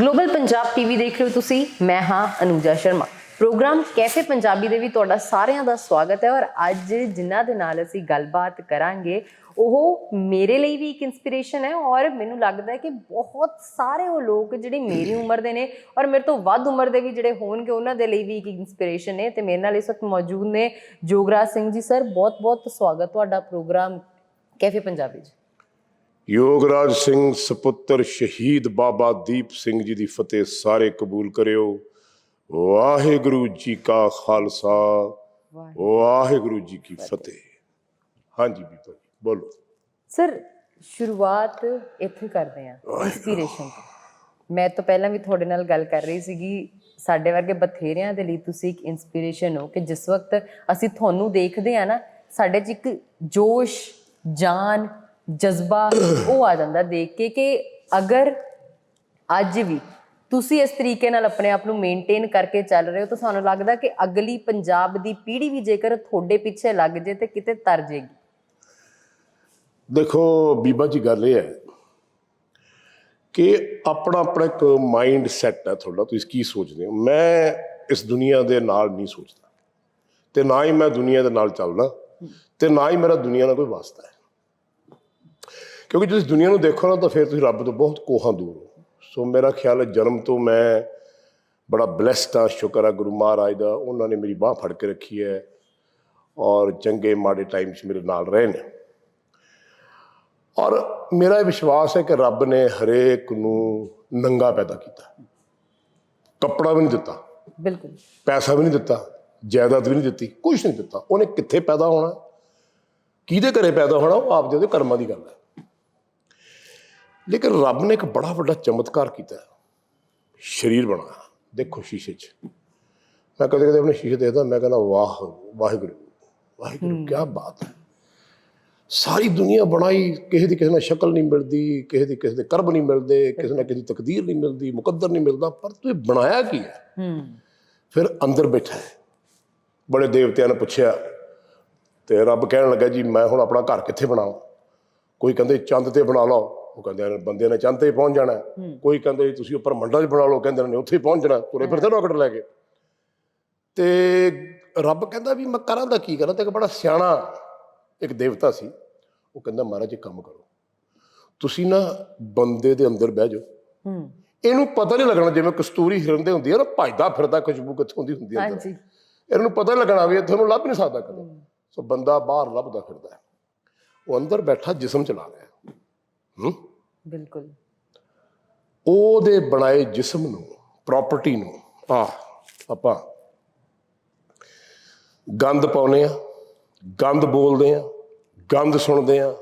Global Punjab TV ਦੇਖ ਰਹੇ ਹੋ ਤੁਸੀਂ। ਮੈਂ ਹਾਂ ਅਨੂਜਾ ਸ਼ਰਮਾ। ਪ੍ਰੋਗਰਾਮ ਕੈਫੇ ਪੰਜਾਬੀ ਦੇ ਵੀ ਤੁਹਾਡਾ ਸਾਰਿਆਂ ਦਾ ਸਵਾਗਤ ਹੈ ਔਰ ਅੱਜ ਜਿਨ੍ਹਾਂ ਦੇ ਨਾਲ ਅਸੀਂ ਗੱਲਬਾਤ ਕਰਾਂਗੇ, ਉਹ ਮੇਰੇ ਲਈ ਵੀ ਇੱਕ ਇਨਸਪੀਰੇਸ਼ਨ ਹੈ ਔਰ ਮੈਨੂੰ ਲੱਗਦਾ ਹੈ ਕਿ ਬਹੁਤ ਸਾਰੇ ਉਹ ਲੋਕ ਜਿਹੜੇ ਮੇਰੀ ਉਮਰ ਦੇ ਨੇ ਔਰ ਮੇਰੇ ਤੋਂ ਵੱਧ ਉਮਰ ਦੇ ਵੀ ਜਿਹੜੇ ਹੋਣਗੇ, ਉਹਨਾਂ ਦੇ ਲਈ ਵੀ ਇੱਕ ਇਨਸਪੀਰੇਸ਼ਨ ਨੇ ਤੇ ਮੇਰੇ ਨਾਲ ਇਸ ਵਕਤ ਮੌਜੂਦ ਨੇ ਜੋਗਰਾਜ ਸਿੰਘ ਜੀ। ਸਰ ਬਹੁਤ ਬਹੁਤ ਸਵਾਗਤ ਤੁਹਾਡਾ ਪ੍ਰੋਗਰਾਮ ਕੈਫੇ ਪੰਜਾਬੀ 'ਚ। ਯੋਗਰਾਜ ਸਿੰਘ ਸੁਪੁੱਤਰ ਸ਼ਹੀਦ ਬਾਬਾ ਦੀਪ ਸਿੰਘ ਜੀ ਦੀ ਫਤਿਹ ਸਾਰੇ ਕਬੂਲ ਕਰਿਓ। ਵਾਹਿਗੁਰੂ ਜੀ ਕਾ ਖਾਲਸਾ। ਵਾਹਿਗੁਰੂ। ਜੀ ਕੀ ਫਤਿਹ। ਹਾਂਜੀ ਬੀਬਾ ਜੀ ਬੋਲੋ। ਸਰ ਸ਼ੁਰੂਆਤ ਇੱਥੇ ਕਰਦੇ ਹਾਂ ਇਨਸਪੀਰੇਸ਼ਨ ਮੈਂ ਤਾਂ ਪਹਿਲਾਂ ਵੀ ਤੁਹਾਡੇ ਨਾਲ ਗੱਲ ਕਰ ਰਹੀ ਸੀਗੀ ਸਾਡੇ ਵਰਗੇ ਬਥੇਰਿਆਂ ਦੇ ਲਈ ਤੁਸੀਂ ਇੱਕ ਇਨਸਪੀਰੇਸ਼ਨ ਹੋ ਕਿ ਜਿਸ ਵਕਤ ਅਸੀਂ ਤੁਹਾਨੂੰ ਦੇਖਦੇ ਆ ਨਾ ਸਾਡੇ 'ਚ ਇੱਕ ਜੋਸ਼ ਜਾਨ ਜਜ਼ਬਾ ਉਹ ਆ ਜਾਂਦਾ ਦੇਖ ਕੇ ਕਿ ਅਗਰ ਅੱਜ ਵੀ ਤੁਸੀਂ ਇਸ ਤਰੀਕੇ ਨਾਲ ਆਪਣੇ ਆਪ ਨੂੰ ਮੇਨਟੇਨ ਕਰਕੇ ਚੱਲ ਰਹੇ ਹੋ ਤਾਂ ਸਾਨੂੰ ਲੱਗਦਾ ਕਿ ਅਗਲੀ ਪੰਜਾਬ ਦੀ ਪੀੜ੍ਹੀ ਵੀ ਜੇਕਰ ਤੁਹਾਡੇ ਪਿੱਛੇ ਲੱਗ ਜੇ ਤੇ ਕਿਤੇ ਤਰ ਜੇਗੀ। ਦੇਖੋ ਬੀਬਾ ਜੀ, ਗੱਲ ਇਹ ਹੈ ਕਿ ਆਪਣਾ ਆਪਣਾ ਇੱਕ ਮਾਈਂਡ ਸੈਟ ਹੈ ਤੁਹਾਡਾ, ਤੁਸੀਂ ਕੀ ਸੋਚਦੇ ਹੋ? ਮੈਂ ਇਸ ਦੁਨੀਆ ਦੇ ਨਾਲ ਨਹੀਂ ਸੋਚਦਾ ਤੇ ਨਾ ਹੀ ਮੈਂ ਦੁਨੀਆ ਦੇ ਨਾਲ ਚੱਲਦਾ ਤੇ ਨਾ ਹੀ ਮੇਰਾ ਦੁਨੀਆ ਨਾਲ ਕੋਈ ਵਾਸਤਾ ਹੈ। ਕਿਉਂਕਿ ਤੁਸੀਂ ਦੁਨੀਆ ਨੂੰ ਦੇਖੋ ਨਾ ਤਾਂ ਫਿਰ ਤੁਸੀਂ ਰੱਬ ਤੋਂ ਬਹੁਤ ਕੋਹਾਂ ਦੂਰ ਹੋ। ਸੋ ਮੇਰਾ ਖਿਆਲ ਹੈ ਜਨਮ ਤੋਂ ਮੈਂ ਬੜਾ ਬlesed ਆ ਸ਼ੁਕਰ ਆ ਗੁਰੂ ਮਹਾਰਾਜ ਦਾ ਉਹਨਾਂ ਨੇ ਮੇਰੀ ਬਾਹ ਫੜ ਕੇ ਰੱਖੀ ਹੈ ਔਰ ਚੰਗੇ ਮਾੜੇ ਟਾਈਮ 'ਚ ਮੇਰੇ ਨਾਲ ਰਹੇ ਨੇ। ਔਰ ਮੇਰਾ ਇਹ ਵਿਸ਼ਵਾਸ ਹੈ ਕਿ ਰੱਬ ਨੇ ਹਰੇਕ ਨੂੰ ਨੰਗਾ ਪੈਦਾ ਕੀਤਾ। ਕੱਪੜਾ ਵੀ ਨਹੀਂ ਦਿੱਤਾ। ਬਿਲਕੁਲ। ਪੈਸਾ ਵੀ ਨਹੀਂ ਦਿੱਤਾ। ਜਾਇਦਾਦ ਵੀ ਨਹੀਂ ਦਿੱਤੀ। ਕੁਝ ਨਹੀਂ ਦਿੱਤਾ। ਉਹਨੇ ਕਿੱਥੇ ਪੈਦਾ ਹੋਣਾ? ਕਿਹਦੇ ਘਰੇ ਪੈਦਾ ਹੋਣਾ? ਉਹ ਆਪਦੇ ਉਹਦੇ ਕਰਮਾਂ ਦੀ ਗੱਲ ਹੈ। ਲੇਕਿਨ ਰੱਬ ਨੇ ਇੱਕ ਬੜਾ ਵੱਡਾ ਚਮਤਕਾਰ ਕੀਤਾ। ਸਰੀਰ ਬਣਾਇਆ। ਦੇਖੋ ਸ਼ੀਸ਼ੇ 'ਚ। ਮੈਂ ਕਦੇ ਕਦੇ ਆਪਣੇ ਸ਼ੀਸ਼ੇ ਦੇਖਦਾ ਮੈਂ ਕਹਿੰਦਾ ਵਾਹ ਵਾਹਿਗੁਰੂ ਵਾਹਿਗੁਰੂ ਕੀ ਬਾਤ ਹੈ। ਸਾਰੀ ਦੁਨੀਆ ਬਣਾਈ ਕਿਸੇ ਦੀ ਕਿਸੇ ਨਾਲ ਸ਼ਕਲ ਨਹੀਂ ਮਿਲਦੀ ਕਿਸੇ ਦੀ ਕਿਸੇ ਦੇ ਕਰਮ ਨਹੀਂ ਮਿਲਦੇ ਕਿਸੇ ਨਾਲ ਕਿਸੇ ਦੀ ਤਕਦੀਰ ਨਹੀਂ ਮਿਲਦੀ ਮੁਕੱਦਰ ਨਹੀਂ ਮਿਲਦਾ ਪਰ ਤੂੰ ਇਹ ਬਣਾਇਆ ਕੀ ਹੈ? ਹੂੰ। ਫਿਰ ਅੰਦਰ ਬੈਠਾ ਹੈ। ਬੜੇ ਦੇਵਤਿਆਂ ਨੇ ਪੁੱਛਿਆ ਤੇ ਰੱਬ ਕਹਿਣ ਲੱਗਾ ਜੀ ਮੈਂ ਹੁਣ ਆਪਣਾ ਘਰ ਕਿੱਥੇ ਬਣਾਵਾਂ? ਕੋਈ ਕਹਿੰਦੇ ਚੰਦ ਤੇ ਬਣਾ ਲਓ। ਉਹ ਕਹਿੰਦੇ ਬੰਦੇ ਨੇ ਚੰਦ ਤੇ ਪਹੁੰਚ ਜਾਣਾ। ਕੋਈ ਕਹਿੰਦੇ ਤੁਸੀਂ ਉੱਪਰ ਮੰਡਲ 'ਚ ਬਣਾ ਲਓ ਕਹਿੰਦੇ ਨੇ ਉੱਥੇ ਹੀ ਪਹੁੰਚ ਜਾਣਾ ਤੁਰੇ ਫਿਰਦੇ ਰੋਕਟ ਲੈ ਕੇ। ਤੇ ਰੱਬ ਕਹਿੰਦਾ ਵੀ ਮੈਂ ਕਰਾਂ ਤਾਂ ਕੀ ਕਰਾਂ ਤੇ ਇੱਕ ਬੜਾ ਸਿਆਣਾ ਇੱਕ ਦੇਵਤਾ ਸੀ ਉਹ ਕਹਿੰਦਾ ਮਹਾਰਾਜ ਇੱਕ ਕੰਮ ਕਰੋ। ਤੁਸੀਂ ਨਾ ਬੰਦੇ ਦੇ ਅੰਦਰ ਬਹਿ ਜਾਓ। ਹੂੰ। ਇਹਨੂੰ ਪਤਾ ਨਹੀਂ ਲੱਗਣਾ ਜਿਵੇਂ ਕਸਤੂਰੀ ਹਿਰਨ ਦੇ ਹੁੰਦੀ ਹੈ ਨਾ ਭਜਦਾ ਫਿਰਦਾ ਖੁਸ਼ਬੂ ਕਿੱਥੋਂ ਦੀ ਹੁੰਦੀ ਹੈ ਹਾਂਜੀ। ਇਹਨੂੰ ਪਤਾ ਨਹੀਂ ਲੱਗਣਾ ਵੀ ਇਹ ਤੁਹਾਨੂੰ ਲੱਭ ਨਹੀਂ ਸਕਦਾ ਕਦੇ। ਸੋ ਬੰਦਾ ਬਾਹਰ ਲੱਭਦਾ ਫਿਰਦਾ ਹੈ। ਉਹ ਅੰਦਰ ਬੈਠਾ ਜਿਸਮ ਚਲਾ ਰਿਹਾ ਹੈ। ਹੂੰ? ਬਿਲਕੁਲ। ਉਹਦੇ ਬਣਾਏ ਜਿਸਮ ਨੂੰ ਪ੍ਰਾਪਰਟੀ ਨੂੰ ਆ ਆਪਾਂ ਗੰਦ ਪਾਉਨੇ ਆ ਗੰਦ ਬੋਲਦੇ ਆ ਗੰਦ ਸੁਣਦੇ ਆ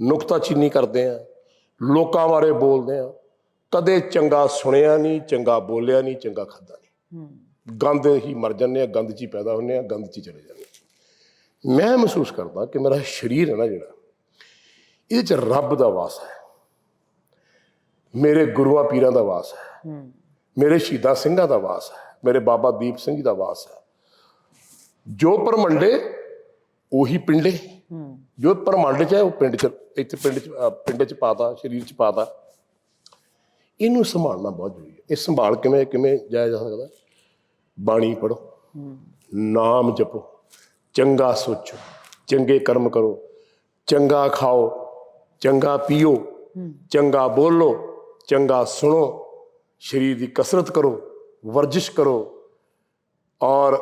ਨੁਕਤਾਚੀਨੀ ਕਰਦੇ ਆ ਲੋਕਾਂ ਬਾਰੇ ਬੋਲਦੇ ਆ ਕਦੇ ਚੰਗਾ ਸੁਣਿਆ ਨਹੀਂ ਚੰਗਾ ਬੋਲਿਆ ਨਹੀਂ ਚੰਗਾ ਖਾਦਾ ਨਹੀਂ। ਗੰਦ ਹੀ ਮਰ ਜਾਂਦੇ ਆ ਗੰਦ 'ਚ ਹੀ ਪੈਦਾ ਹੁੰਦੇ ਆ ਗੰਦ 'ਚ ਹੀ ਚਲੇ ਜਾਂਦੇ। ਮੈਂ ਮਹਿਸੂਸ ਕਰਦਾ ਕਿ ਮੇਰਾ ਸਰੀਰ ਹੈ ਨਾ ਜਿਹੜਾ ਇਹਦੇ 'ਚ ਰੱਬ ਦਾ ਵਾਸ ਹੈ। ਮੇਰੇ ਗੁਰੂਆਂ ਪੀਰਾਂ ਦਾ ਵਾਸ ਹੈ। ਮੇਰੇ ਸ਼ਹੀਦਾਂ ਸਿੰਘਾਂ ਦਾ ਵਾਸ ਹੈ। ਮੇਰੇ ਬਾਬਾ ਦੀਪ ਸਿੰਘ ਜੀ ਦਾ ਵਾਸ ਹੈ। ਜੋ ਪਰਮੰਡੇ ਉਹੀ ਪਿੰਡੇ। ਜੋ ਪਰਮੰਡ 'ਚ ਹੈ ਉਹ ਪਿੰਡ 'ਚ ਇੱਥੇ ਪਿੰਡ 'ਚ ਪਿੰਡ 'ਚ ਪਾਤਾ ਸਰੀਰ 'ਚ ਪਾਤਾ। ਇਹਨੂੰ ਸੰਭਾਲਣਾ ਬਹੁਤ ਜ਼ਰੂਰੀ ਹੈ। ਇਹ ਸੰਭਾਲ ਕਿਵੇਂ ਕਿਵੇਂ ਜਾਇਆ ਜਾ ਸਕਦਾ? ਬਾਣੀ ਪੜੋ ਨਾਮ ਜਪੋ। ਚੰਗਾ ਸੋਚੋ। ਚੰਗੇ ਕਰਮ ਕਰੋ। ਚੰਗਾ ਖਾਓ। ਚੰਗਾ ਪੀਓ। ਚੰਗਾ ਬੋਲੋ। ਚੰਗਾ ਸੁਣੋ ਸਰੀਰ ਦੀ ਕਸਰਤ ਕਰੋ ਵਰਜਿਸ਼ ਕਰੋ ਔਰ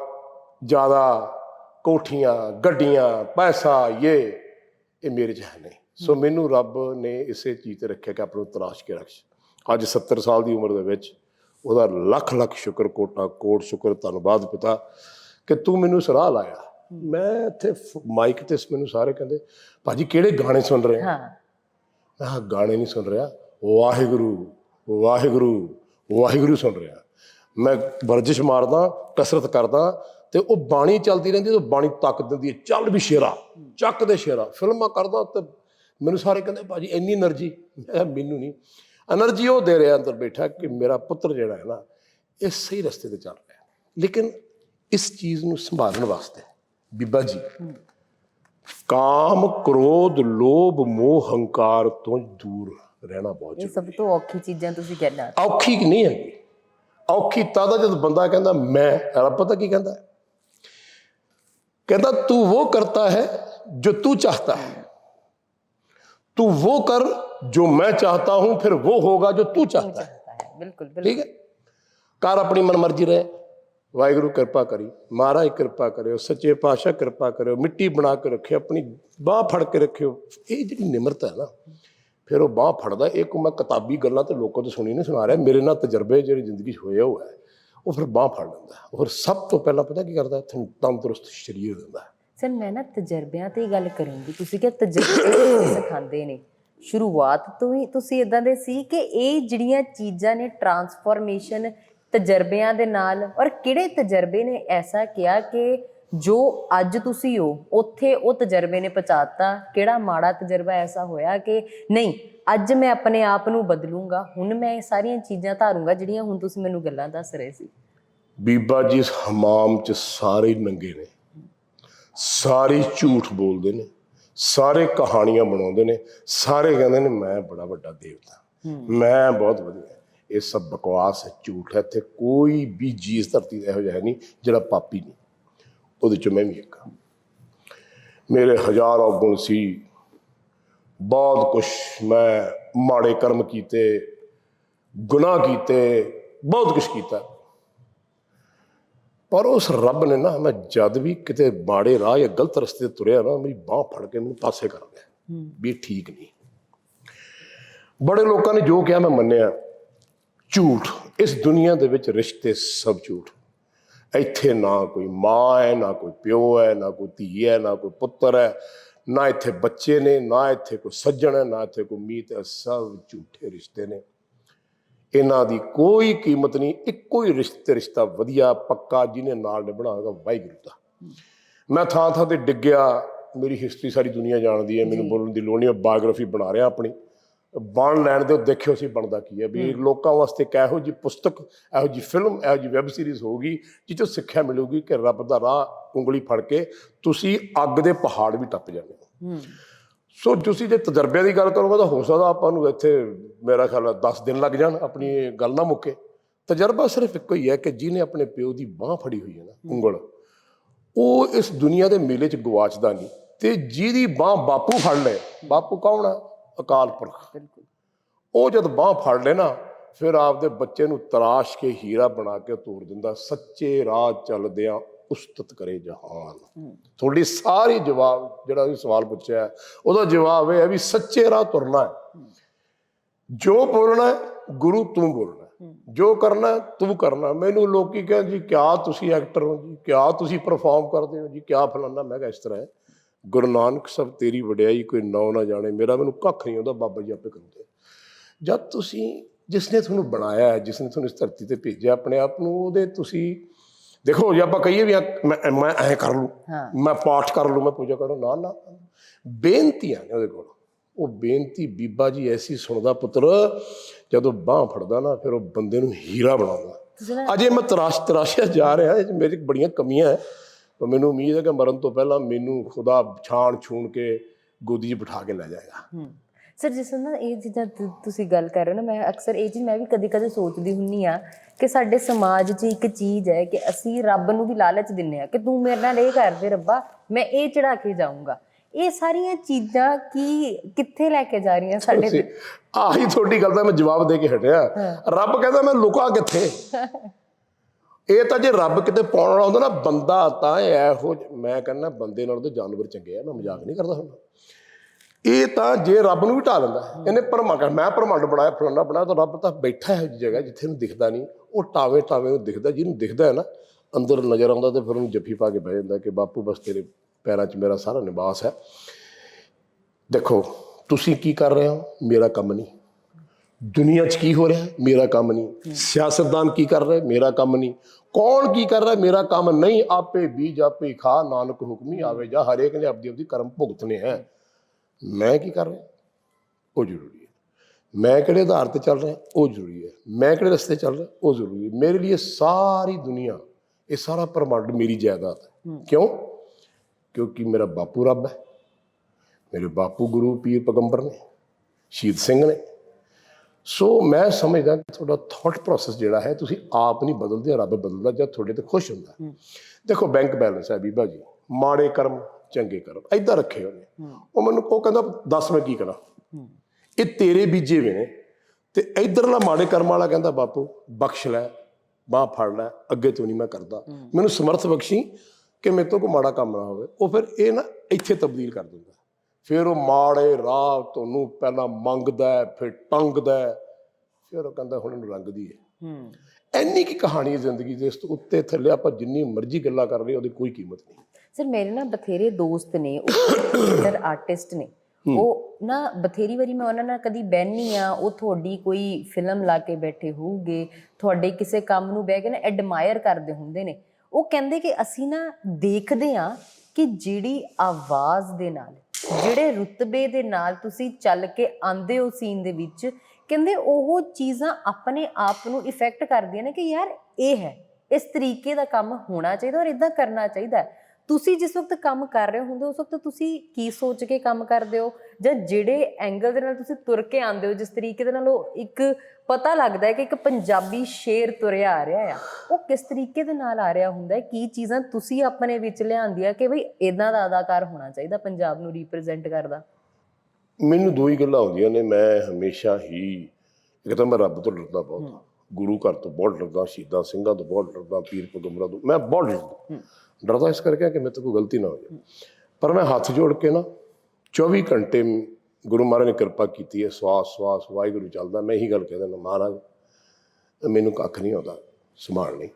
ਜ਼ਿਆਦਾ ਕੋਠੀਆਂ ਗੱਡੀਆਂ ਪੈਸਾ ਇਹ ਇਹ ਮੇਰੇ 'ਚ ਹੈ ਨਹੀਂ। ਸੋ ਮੈਨੂੰ ਰੱਬ ਨੇ ਇਸੇ ਚੀਜ਼ ਤੇ ਰੱਖਿਆ ਕਿ ਆਪ ਨੂੰ ਤਰਾਸ਼ ਕੇ ਰੱਖ। ਅੱਜ 70 ਸਾਲ ਦੀ ਉਮਰ ਦੇ ਵਿੱਚ ਉਹਦਾ ਲੱਖ ਲੱਖ ਸ਼ੁਕਰ ਕੋਟਾ ਕੋਟ ਸ਼ੁਕਰ ਧੰਨਵਾਦ ਪਿਤਾ ਕਿ ਤੂੰ ਮੈਨੂੰ ਸਲਾਹ ਲਾਇਆ। ਮੈਂ ਇੱਥੇ ਮਾਈਕ ਤੇ ਮੈਨੂੰ ਸਾਰੇ ਕਹਿੰਦੇ ਭਾਜੀ ਕਿਹੜੇ ਗਾਣੇ ਸੁਣ ਰਹੇ ਹਾਂ? ਮੈਂ ਗਾਣੇ ਨਹੀਂ ਸੁਣ ਰਿਹਾ ਵਾਹਿਗੁਰੂ ਵਾਹਿਗੁਰੂ ਵਾਹਿਗੁਰੂ ਸੁਣ ਰਿਹਾ। ਮੈਂ ਵਰਜਿਸ਼ ਮਾਰਦਾ, ਕਸਰਤ ਕਰਦਾ ਤੇ ਉਹ ਬਾਣੀ ਚੱਲਦੀ ਰਹਿੰਦੀ ਤੇ ਬਾਣੀ ਤੱਕ ਦਿੰਦੀ ਹੈ। ਚੱਲ ਵੀ ਸ਼ੇਰਾ, ਚੱਕ ਦੇ ਸ਼ੇਰਾ। ਫਿਲਮਾਂ ਕਰਦਾ ਤੇ ਮੈਨੂੰ ਸਾਰੇ ਕਹਿੰਦੇ, ਭਾਜੀ, ਇੰਨੀ એનર્ਜੀ ਮੈਨੂੰ ਨਹੀਂ। એનર્ਜੀ ਉਹ ਦੇ ਰਿਹਾ ਅੰਦਰ ਬੈਠਾ ਕਿ ਮੇਰਾ ਪੁੱਤਰ ਜਿਹੜਾ ਹੈ ਨਾ, ਇਹ ਸਹੀ ਰਸਤੇ ਤੇ ਚੱਲ ਰਿਹਾ। ਲੇਕਿਨ ਇਸ ਚੀਜ਼ ਨੂੰ ਸੰਭਾਲਣ ਵਾਸਤੇ ਬੀਬਾ ਜੀ, ਕਾਮ, ਕ੍ਰੋਧ, ਲੋਭ, ਮੋਹ, ਹੰਕਾਰ ਤੋਂ ਦੂਰ ਰਹਿਣਾ ਬਹੁਤ ਇਹ ਸਭ ਤੋਂ ਔਖੀ ਚੀਜ਼ਾਂ ਤੁਸੀਂ ਕਹਿਣਾ ਔਖੀ ਨਹੀਂ ਹੈਗੀ? ਔਖੀ ਤਾਂ ਦਾ ਜਦ ਬੰਦਾ ਕਹਿੰਦਾ ਮੈਂ ਰੱਬ ਪਤਾ ਕੀ ਕਹਿੰਦਾ? कहता तू वो करता है जो तू चाहता है तू वो कर जो मैं चाहता हूँ फिर वो होगा जो तू चाहता है, बिल्कुल ठीक है कार अपनी मन मर्ज़ी रहे वाहगुरु कृपा करी महाराज कृपा करो सचे पाशाह कृपा करो मिट्टी बना के रखियो अपनी बाह फ के रखियो ये जी निम्रता है ना ਫਿਰ ਉਹ ਬਾਹ ਫੜਦਾ ਇਹ ਕੋ ਮੈਂ ਕਿਤਾਬੀ ਗੱਲਾਂ ਤੇ ਲੋਕਾਂ ਤੋਂ ਸੁਣੀ ਨਹੀਂ, ਸੁਣਾ ਰਿਹਾ, ਮੇਰੇ ਨਾਲ ਤਜਰਬੇ ਜਿਹੜੇ ਜ਼ਿੰਦਗੀ 'ਚ ਹੋਏ ਉਹ ਉਹ ਫਿਰ ਬਾਹ ਫੜ ਲੈਂਦਾ। ਹੈ। ਸਭ ਤੋਂ ਪਹਿਲਾਂ ਪਤਾ ਕੀ ਕਰਦਾ? ਤੰਦਰੁਸਤ ਸਰੀਰ ਦਿੰਦਾ। ਸਰ, ਮੈਂ ਨਾ ਤਜਰਬਿਆਂ ਤੇ ਹੀ ਗੱਲ ਕਰੂੰਗੀ। ਤੁਸੀਂ ਕਿਹਾ ਤਜਰਬੇ ਸਿਖਾਉਂਦੇ ਨੇ। ਸ਼ੁਰੂਆਤ ਤੋਂ ਹੀ ਤੁਸੀਂ ਇਦਾਂ ਦੇ ਸੀ ਕਿ ਇਹ ਜਿਹੜੀਆਂ ਚੀਜ਼ਾਂ ਨੇ ਟਰਾਂਸਫੋਰਮੇਸ਼ਨ ਤਜਰਬਿਆਂ ਦੇ ਨਾਲ ਔਰ ਕਿਹੜੇ ਤਜਰਬੇ ਨੇ? ਐਸਾ ਕਿਹਾ ਕਿ ਜੋ ਅੱਜ ਤੁਸੀਂ ਹੋ ਉੱਥੇ ਉਹ ਤਜਰਬੇ ਨੇ ਪਹੁੰਚਾਤਾ। ਕਿਹੜਾ ਮਾੜਾ ਤਜਰਬਾ ਐਸਾ ਹੋਇਆ ਕਿ ਨਹੀਂ ਅੱਜ ਮੈਂ ਆਪਣੇ ਆਪ ਨੂੰ ਬਦਲੂੰਗਾ ਹੁਣ ਮੈਂ ਇਹ ਸਾਰੀਆਂ ਚੀਜ਼ਾਂ ਧਾਰੂੰਗਾ ਜਿਹੜੀਆਂ ਹੁਣ ਤੁਸੀਂ ਮੈਨੂੰ ਗੱਲਾਂ ਦੱਸ ਰਹੇ ਸੀ। ਬੀਬਾ ਜੀ ਇਸ ਹਮਾਮ 'ਚ ਸਾਰੇ ਨੰਗੇ ਨੇ। ਸਾਰੇ ਝੂਠ ਬੋਲਦੇ ਨੇ। ਸਾਰੇ ਕਹਾਣੀਆਂ ਬਣਾਉਂਦੇ ਨੇ। ਸਾਰੇ ਕਹਿੰਦੇ ਨੇ ਮੈਂ ਬੜਾ ਵੱਡਾ ਦੇਵਤਾ ਮੈਂ ਬਹੁਤ ਵਧੀਆ। ਇਹ ਸਭ ਬਕਵਾਸ ਹੈ ਝੂਠ ਹੈ। ਤੇ ਕੋਈ ਵੀ ਜੀ ਇਸ ਧਰਤੀ ਤੇ ਇਹੋ ਜਿਹਾ ਨਹੀਂ ਜਿਹੜਾ ਪਾਪੀ ਨਹੀਂ। ਉਹਦੇ ਚ ਮੈਂ ਵੀ ਇੱਕ। ਮੇਰੇ ਹਜ਼ਾਰਾਂ ਗੁਣ ਸੀ। ਬਹੁਤ ਕੁਛ ਮੈਂ ਮਾੜੇ ਕਰਮ ਕੀਤੇ ਗੁਨਾਹ ਕੀਤੇ ਬਹੁਤ ਕੁਛ ਕੀਤਾ। ਪਰ ਉਸ ਰੱਬ ਨੇ ਨਾ ਮੈਂ ਜਦ ਵੀ ਕਿਤੇ ਬਾੜੇ ਰਾਹ ਜਾਂ ਗਲਤ ਰਸਤੇ ਤੇ ਤੁਰਿਆ ਨਾ ਮੇਰੀ ਬਾਹ ਫੜ ਕੇ ਮੈਨੂੰ ਪਾਸੇ ਕਰ ਲਿਆ। ਵੀ ਠੀਕ ਨਹੀਂ। ਬੜੇ ਲੋਕਾਂ ਨੇ ਜੋ ਕਿਹਾ ਮੈਂ ਮੰਨਿਆ ਝੂਠ। ਇਸ ਦੁਨੀਆ ਦੇ ਵਿੱਚ ਰਿਸ਼ਤੇ ਸਭ ਝੂਠ। ਇੱਥੇ ਨਾ ਕੋਈ ਮਾਂ ਹੈ ਨਾ ਕੋਈ ਪਿਓ ਹੈ ਨਾ ਕੋਈ ਧੀ ਹੈ ਨਾ ਕੋਈ ਪੁੱਤਰ ਹੈ ਨਾ ਇੱਥੇ ਬੱਚੇ ਨੇ ਨਾ ਇੱਥੇ ਕੋਈ ਸੱਜਣ ਹੈ ਨਾ ਇੱਥੇ ਕੋਈ ਮੀਤ ਹੈ ਸਭ ਝੂਠੇ ਰਿਸ਼ਤੇ ਨੇ। ਇਹਨਾਂ ਦੀ ਕੋਈ ਕੀਮਤ ਨਹੀਂ ਇੱਕੋ ਹੀ ਰਿਸ਼ਤੇ ਰਿਸ਼ਤਾ ਵਧੀਆ ਪੱਕਾ ਜਿਹਨੇ ਨਾਲ ਨਿਭਣਾ ਹੋਵੇਗਾ ਵਾਹਿਗੁਰੂ ਦਾ। ਮੈਂ ਥਾਂ ਥਾਂ ਤੇ ਡਿੱਗਿਆ ਮੇਰੀ ਹਿਸਟਰੀ ਸਾਰੀ ਦੁਨੀਆ ਜਾਣਦੀ ਹੈ ਮੈਨੂੰ ਬੋਲਣ ਦੀ ਲੋੜ ਨਹੀਂ ਬਾਇਓਗ੍ਰਾਫੀ ਬਣਾ ਰਿਹਾ ਆਪਣੀ। ਬਣ ਲੈਣ ਦੇ ਦੇਖਿਓ ਸੀ ਬਣਦਾ ਕੀ ਹੈ ਵੀ ਲੋਕਾਂ ਵਾਸਤੇ ਇੱਕ ਇਹੋ ਜੀ ਪੁਸਤਕ ਇਹੋ ਜੀ ਫਿਲਮ ਇਹੋ ਜੀ ਵੈਬ ਸੀਰੀਜ਼ ਹੋਊਗੀ ਤੋਂ ਸਿੱਖਿਆ ਮਿਲੂਗੀ ਕਿ ਰੱਬ ਦਾ ਰਾਹ ਉਂਗਲੀ ਫੜ ਕੇ ਤੁਸੀਂ ਅੱਗ ਦੇ ਪਹਾੜ ਵੀ ਟੱਪ ਜਾਂਦੇ ਹੋ। ਸੋ ਤੁਸੀਂ ਜੇ ਤਜਰਬਿਆਂ ਦੀ ਗੱਲ ਕਰੋਗੇ ਤਾਂ ਹੋ ਸਕਦਾ ਆਪਾਂ ਨੂੰ ਇੱਥੇ ਮੇਰਾ ਖਿਆਲ ਹੈ 10 ਦਿਨ ਲੱਗ ਜਾਣ ਆਪਣੀ ਗੱਲ ਨਾ ਮੁੱਕੇ। ਤਜਰਬਾ ਸਿਰਫ ਇੱਕੋ ਹੀ ਹੈ ਕਿ ਜਿਹਨੇ ਆਪਣੇ ਪਿਓ ਦੀ ਬਾਹ ਫੜੀ ਹੋਈ ਹੈ ਨਾ ਉਂਗਲ ਉਹ ਇਸ ਦੁਨੀਆ ਦੇ ਮੇਲੇ 'ਚ ਗਵਾਚਦਾ ਨਹੀਂ ਤੇ ਜਿਹਦੀ ਬਾਹ ਬਾਪੂ ਫੜ ਲਏ ਬਾਪੂ ਕੌਣ ਹੈ ਅਕਾਲ ਪੁਰਖ। ਬਿਲਕੁਲ। ਉਹ ਜਦ ਬਾਹ ਫੜ ਲੈ ਨਾ ਫਿਰ ਆਪਦੇ ਬੱਚੇ ਨੂੰ ਤਰਾਸ਼ ਕੇ ਹੀਰਾ ਬਣਾ ਕੇ ਤੋੜ ਦਿੰਦਾ ਸੱਚੇ ਰਾਹ ਚੱਲਦਿਆਂ ਉਸਤਤ ਕਰੇ ਜਹਾਨ। ਤੁਹਾਡੀ ਸਾਰੀ ਜਵਾਬ ਜਿਹੜਾ ਵੀ ਸਵਾਲ ਪੁੱਛਿਆ ਉਹਦਾ ਜਵਾਬ ਇਹ ਹੈ ਵੀ ਸੱਚੇ ਰਾਹ ਤੁਰਨਾ ਹੈ। ਜੋ ਬੋਲਣਾ ਹੈ, ਗੁਰੂ ਤੂੰ ਬੋਲਣਾ। ਜੋ ਕਰਨਾ ਤੂੰ ਕਰਨਾ ਮੈਨੂੰ ਲੋਕੀ ਕਹਿੰਦੇ ਜੀ ਕਿਆ ਤੁਸੀਂ ਐਕਟਰ ਹੋ ਜੀ? ਕਿਆ ਤੁਸੀਂ ਪਰਫਾਰਮ ਕਰਦੇ ਹੋ ਜੀ? ਕਿਆ ਫਲਾਨਾ? ਮੈਂ ਕਿਹਾ ਇਸ ਤਰ੍ਹਾਂ ਹੈ। ਗੁਰੂ ਨਾਨਕ ਸਭ ਤੇਰੀ ਵਡਿਆਈ ਕੋਈ ਨਾਉ ਨਾ ਜਾਣੇ ਮੇਰਾ ਮੈਨੂੰ ਕੱਖ ਨਹੀਂ ਆਉਂਦਾ ਬਾਬਾ ਜੀ ਆਪੇ ਕਰਦੇ ਜਦ ਤੁਸੀਂ ਜਿਸ ਨੇ ਤੁਹਾਨੂੰ ਬਣਾਇਆ ਹੈ ਜਿਸ ਨੇ ਤੁਹਾਨੂੰ ਇਸ ਧਰਤੀ ਤੇ ਭੇਜਿਆ ਆਪਣੇ ਆਪ ਨੂੰ ਉਹਦੇ ਤੁਸੀਂ ਦੇਖੋ ਜੇ ਆਪਾਂ ਕਹੀਏ ਵੀ ਆ ਮੈਂ ਮੈਂ ਐਂ ਕਰ ਲੂੰ। ਮੈਂ ਪਾਠ ਕਰ ਲੂੰ ਮੈਂ ਪੂਜਾ ਕਰੂੰ ਨਾ ਨਾ। ਬੇਨਤੀਆਂ ਨੇ ਉਹਦੇ ਕੋਲ। ਉਹ ਬੇਨਤੀ ਬੀਬਾ ਜੀ ਐਸੀ ਸੁਣਦਾ ਪੁੱਤਰ ਜਦੋਂ ਬਾਹ ਫੜਦਾ ਨਾ ਫਿਰ ਉਹ ਬੰਦੇ ਨੂੰ ਹੀਰਾ ਬਣਾਉਂਦਾ। ਨਾ ਅਜੇ ਮੈਂ ਤਰਾਸ਼ ਤਰਾਸ਼ਿਆ ਜਾ ਰਿਹਾ ਇਹ ਮੇਰੀ ਬੜੀਆਂ ਕਮੀਆਂ ਹੈ। ਪਰ ਮੈਨੂੰ ਉਮੀਦ ਹੈ ਕਿ ਮਰਨ ਤੋਂ ਪਹਿਲਾਂ ਮੈਨੂੰ ਖੁਦਾ ਛਾਣ ਛੂਣ ਕੇ ਗੋਦੀ 'ਚ ਬਿਠਾ ਕੇ ਲੈ ਜਾਏਗਾ। ਸਰ ਜਿਸ ਤਰ੍ਹਾਂ ਨਾ ਇਹ ਤੁ- ਤੁਸੀਂ ਗੱਲ ਕਰ ਰਹੇ ਹੋ ਨਾ ਮੈਂ ਅਕਸਰ ਇਹ ਚੀਜ਼ ਮੈਂ ਵੀ ਕਦੇ ਕਦੇ ਸੋਚਦੀ ਹੁੰਨੀ ਆ ਕਿ ਸਾਡੇ ਸਮਾਜ 'ਚ ਇੱਕ ਚੀਜ਼ ਹੈ ਕਿ ਅਸੀਂ ਰੱਬ ਨੂੰ ਵੀ ਲਾਲਚ ਦਿੰਨੇ ਆ ਕਿ ਤੂੰ ਮੇਰੇ ਨਾਲ ਇਹ ਕਰ ਦੇ ਰੱਬਾ ਮੈਂ ਇਹ ਚੜਾ ਕੇ ਜਾਊਂਗਾ। ਇਹ ਸਾਰੀਆਂ ਚੀਜ਼ਾਂ ਕੀ ਕਿੱਥੇ ਲੈ ਕੇ ਜਾ ਰਹੀਆਂ ਸਾਡੇ ਤੁਸੀਂ ਆਹੀ ਤੁਹਾਡੀ ਗੱਲ ਦਾ ਮੈਂ ਜਵਾਬ ਦੇ ਕੇ ਹਟਿਆ। ਰੱਬ ਕਹਿੰਦਾ ਮੈਂ ਲੁਕਾ ਕਿੱਥੇ? ਇਹ ਤਾਂ ਜੇ ਰੱਬ ਕਿਤੇ ਪਾਉਣ ਵਾਲਾ ਹੁੰਦਾ ਨਾ, ਬੰਦਾ ਤਾਂ ਇਹੋ ਜਿ- ਮੈਂ ਕਹਿੰਦਾ ਬੰਦੇ ਨਾਲ ਤਾਂ ਜਾਨਵਰ ਚੰਗੇ ਆ, ਮੈਂ ਮਜ਼ਾਕ ਨਹੀਂ ਕਰਦਾ ਹੁਣ ਇਹ ਤਾਂ ਜੇ ਰੱਬ ਨੂੰ ਵੀ ਢਾ ਲੈਂਦਾ ਇਹਨੇ ਪਰਮਾ ਕਰ, ਮੈਂ ਪਰਮੰਡ ਬਣਾਇਆ ਫਲਾਣਾ ਬਣਾਇਆ, ਤਾਂ ਰੱਬ ਤਾਂ ਬੈਠਾ ਹੈ ਜਗ੍ਹਾ ਜਿੱਥੇ ਨੂੰ ਦਿਖਦਾ ਨਹੀਂ। ਉਹ ਟਾਵੇ ਟਾਵੇ ਨੂੰ ਦਿਖਦਾ, ਜਿਹਨੂੰ ਦਿਖਦਾ ਹੈ ਨਾ, ਅੰਦਰ ਨਜ਼ਰ ਆਉਂਦਾ ਤੇ ਫਿਰ ਉਹਨੂੰ ਜੱਫੀ ਪਾ ਕੇ ਬਹਿ ਜਾਂਦਾ ਕਿ ਬਾਪੂ ਬਸ ਤੇਰੇ ਪੈਰਾਂ 'ਚ ਮੇਰਾ ਸਾਰਾ ਨਿਵਾਸ ਹੈ। ਦੇਖੋ, ਤੁਸੀਂ ਕੀ ਕਰ ਰਹੇ ਹੋ? ਮੇਰਾ ਕੰਮ ਨਹੀਂ। ਦੁਨੀਆ 'ਚ ਕੀ ਹੋ ਰਿਹਾ? ਮੇਰਾ ਕੰਮ ਨਹੀਂ। ਸਿਆਸਤਦਾਨ ਕੀ ਕਰ ਰਹੇ? ਮੇਰਾ ਕੰਮ ਨਹੀਂ। ਕੌਣ ਕੀ ਕਰ ਰਿਹਾ? ਮੇਰਾ ਕੰਮ ਨਹੀਂ। ਆਪੇ ਬੀਜ ਆਪੇ ਖਾ। ਨਾਨਕ ਹੁਕਮੀ ਆਵੇ ਜਾ ਹਰੇਕ ਨੇ ਆਪਦੀ ਆਪਦੀ ਕਰਮ ਭੁਗਤਨੇ ਹੈ। ਮੈਂ ਕੀ ਕਰ ਰਿਹਾ? ਉਹ ਜ਼ਰੂਰੀ ਹੈ। ਮੈਂ ਕਿਹੜੇ ਆਧਾਰ ਤੇ ਚੱਲ ਰਿਹਾ? ਉਹ ਜ਼ਰੂਰੀ ਹੈ। ਮੈਂ ਕਿਹੜੇ ਰਸਤੇ ਚੱਲ ਰਿਹਾ? ਉਹ ਜ਼ਰੂਰੀ ਹੈ। ਮੇਰੇ ਲਈ ਸਾਰੀ ਦੁਨੀਆ ਇਹ ਸਾਰਾ ਪ੍ਰਮੰਡ ਮੇਰੀ ਜਾਇਦਾਦ ਹੈ। ਕਿਉਂ? ਕਿਉਂਕਿ ਮੇਰਾ ਬਾਪੂ ਰੱਬ ਹੈ। ਮੇਰੇ ਬਾਪੂ ਗੁਰੂ ਪੀਰ ਪੈਗੰਬਰ ਨੇ ਸ਼ਹੀਦ ਸਿੰਘ ਨੇ। ਸੋ ਮੈਂ ਸਮਝਦਾ ਕਿ ਤੁਹਾਡਾ ਥਾਟ ਪ੍ਰੋਸੈਸ ਜਿਹੜਾ ਹੈ ਤੁਸੀਂ ਆਪ ਨਹੀਂ ਬਦਲਦੇ ਰੱਬ ਬਦਲਦਾ ਜਦ ਤੁਹਾਡੇ ਤੇ ਖੁਸ਼ ਹੁੰਦਾ ਦੇਖੋ ਬੈਂਕ ਬੈਲੈਂਸ ਹੈ ਬੀਬਾ ਜੀ। ਮਾੜੇ ਕਰਮ ਚੰਗੇ ਕਰਮ ਐਦਾਂ ਰੱਖੇ ਹੋਏ ਨੇ। ਉਹ ਮੈਨੂੰ ਉਹ ਕਹਿੰਦਾ ਦੱਸ ਮੈਂ ਕੀ ਕਰਾਂ? ਇਹ ਤੇਰੇ ਬੀਜੇ ਵੇ ਨੇ। ਤੇ ਇਧਰਲਾ ਮਾੜੇ ਕਰਮ ਵਾਲਾ ਕਹਿੰਦਾ ਬਾਪੂ ਬਖਸ਼ ਲੈ ਬਾਹ ਫੜ ਲੈ ਅੱਗੇ ਤੋਂ ਨਹੀਂ ਮੈਂ ਕਰਦਾ। ਮੈਨੂੰ ਸਮਰਥ ਬਖਸ਼ੀ ਕਿ ਮੇਰੇ ਤੋਂ ਕੋਈ ਮਾੜਾ ਕੰਮ ਨਾ ਹੋਵੇ। ਉਹ ਫਿਰ ਇਹ ਨਾ ਇੱਥੇ ਤਬਦੀਲ ਕਰ ਦਿੰਦਾ। ਫਿਰ ਉਹ ਮਾੜੇ ਰਾਹ ਤੁਹਾਨੂੰ ਪਹਿਲਾਂ ਮੰਗਦਾ ਫਿਰ ਟੰਗਦਾ ਫਿਰ ਉਹ ਕਹਿੰਦਾ ਹੁਣ ਇਹਨੂੰ ਰੰਗਦੀ ਹੈ। ਹੂੰ। ਐਨੀ ਕੀ ਕਹਾਣੀ ਹੈ ਜ਼ਿੰਦਗੀ ਦੇ ਇਸ ਤੋਂ ਉੱਤੇ ਥੱਲੇ ਆਪਾਂ ਜਿੰਨੀ ਮਰਜ਼ੀ ਗੱਲਾਂ ਕਰ ਲਈਏ ਉਹਦੀ ਕੋਈ ਕੀਮਤ ਨਹੀਂ। ਸਰ ਮੇਰੇ ਨਾ ਬਥੇਰੇ ਦੋਸਤ ਨੇ ਉਹ ਥੀਏਟਰ ਆਰਟਿਸਟ ਨੇ। ਉਹ ਨਾ ਬਥੇਰੀ ਵਾਰੀ ਮੈਂ ਉਹਨਾਂ ਨਾਲ ਕਦੀ ਬਹਿਨੀ ਆ ਉਹ ਤੁਹਾਡੀ ਕੋਈ ਫਿਲਮ ਲਾ ਕੇ ਬੈਠੇ ਹੋਊਗੇ ਤੁਹਾਡੇ ਕਿਸੇ ਕੰਮ ਨੂੰ ਬਹਿ ਕੇ ਨਾ ਐਡਮਾਇਰ ਕਰਦੇ ਹੁੰਦੇ ਨੇ। ਉਹ ਕਹਿੰਦੇ ਕਿ ਅਸੀਂ ਨਾ ਦੇਖਦੇ ਆ ਕਿ ਜਿਹੜੀ ਆਵਾਜ਼ ਦੇ ਨਾਲ ਜਿਹੜੇ ਰੁਤਬੇ ਦੇ ਨਾਲ ਤੁਸੀਂ ਚੱਲ ਕੇ ਆਂਦੇ ਹੋ ਸੀਨ ਦੇ ਵਿੱਚ, ਕਹਿੰਦੇ ਉਹ ਚੀਜ਼ਾਂ ਆਪਣੇ ਆਪ ਨੂੰ ਇਫੈਕਟ ਕਰਦੀਆਂ ਨੇ ਕਿ ਯਾਰ ਇਹ ਹੈ, ਇਸ ਤਰੀਕੇ ਦਾ ਕੰਮ ਹੋਣਾ ਚਾਹੀਦਾ ਔਰ ਇਦਾਂ ਕਰਨਾ ਚਾਹੀਦਾ ਹੈ। ਤੁਸੀਂ ਜਿਸ ਵਕਤ ਕੰਮ ਕਰ ਰਹੇ ਹੁੰਦੇ ਹੋ ਉਸ ਵਕਤ ਤੁਸੀਂ ਕੀ ਸੋਚ ਕੇ ਕੰਮ ਕਰਦੇ ਹੋ? ਜਾਂ ਜਿਹੜੇ ਐਂਗਲ ਦੇ ਨਾਲ ਤੁਸੀਂ ਤੁਰ ਕੇ ਆਉਂਦੇ ਹੋ ਜਿਸ ਤਰੀਕੇ ਦੇ ਨਾਲ ਉਹ ਇੱਕ ਪਤਾ ਲੱਗਦਾ ਹੈ ਕਿ ਇੱਕ ਪੰਜਾਬੀ ਸ਼ੇਰ ਤੁਰਿਆ ਆ ਰਿਹਾ ਆ ਉਹ ਕਿਸ ਤਰੀਕੇ ਦੇ ਨਾਲ ਆ ਰਿਹਾ ਹੁੰਦਾ ਹੈ? ਕੀ ਚੀਜ਼ਾਂ ਤੁਸੀਂ ਆਪਣੇ ਵਿੱਚ ਲਿਆਂਦੀਆਂ ਕਿ ਬਈ ਇਦਾਂ ਦਾ ਅਦਾਕਾਰ ਹੋਣਾ ਚਾਹੀਦਾ ਪੰਜਾਬ ਨੂੰ ਰਿਪਰੈਜ਼ੈਂਟ ਕਰਦਾ? ਮੈਨੂੰ ਦੋ ਹੀ ਗੱਲਾਂ ਆਉਂਦੀਆਂ ਨੇ ਮੈਂ ਹਮੇਸ਼ਾ ਹੀ ਇੱਕ ਤਾਂ ਮੈਂ ਰੱਬ ਤੋਂ ਡਰਦਾ ਬਹੁਤ। ਗੁਰੂ ਘਰ ਤੋਂ ਬਹੁਤ ਡਰਦਾ ਸ਼ਹੀਦਾਂ ਸਿੰਘਾਂ ਤੋਂ ਬਹੁਤ ਡਰਦਾ ਪੀਰ ਪਗੰਬਰਾਂ ਤੋਂ ਮੈਂ ਬਹੁਤ ਡਰਦਾ। ਡਰਦਾ ਇਸ ਕਰਕੇ ਕਿ ਮੇਰੇ ਤੋਂ ਕੋਈ ਗਲਤੀ ਨਾ ਹੋ ਜਾਏ ਪਰ ਮੈਂ ਹੱਥ ਜੋੜ ਕੇ ਨਾ 24 ਘੰਟੇ ਗੁਰੂ ਮਹਾਰਾਜ ਨੇ ਕਿਰਪਾ ਕੀਤੀ ਹੈ। ਸਵਾਸ ਸਵਾਸ ਵਾਹਿਗੁਰੂ ਚੱਲਦਾ। ਮੈਂ ਇਹੀ ਗੱਲ ਕਹਿ ਦਿੰਦਾ ਮਹਾਰਾਜ ਮੈਨੂੰ ਕੱਖ ਨਹੀਂ ਆਉਂਦਾ ਸੰਭਾਲ ਨਹੀਂ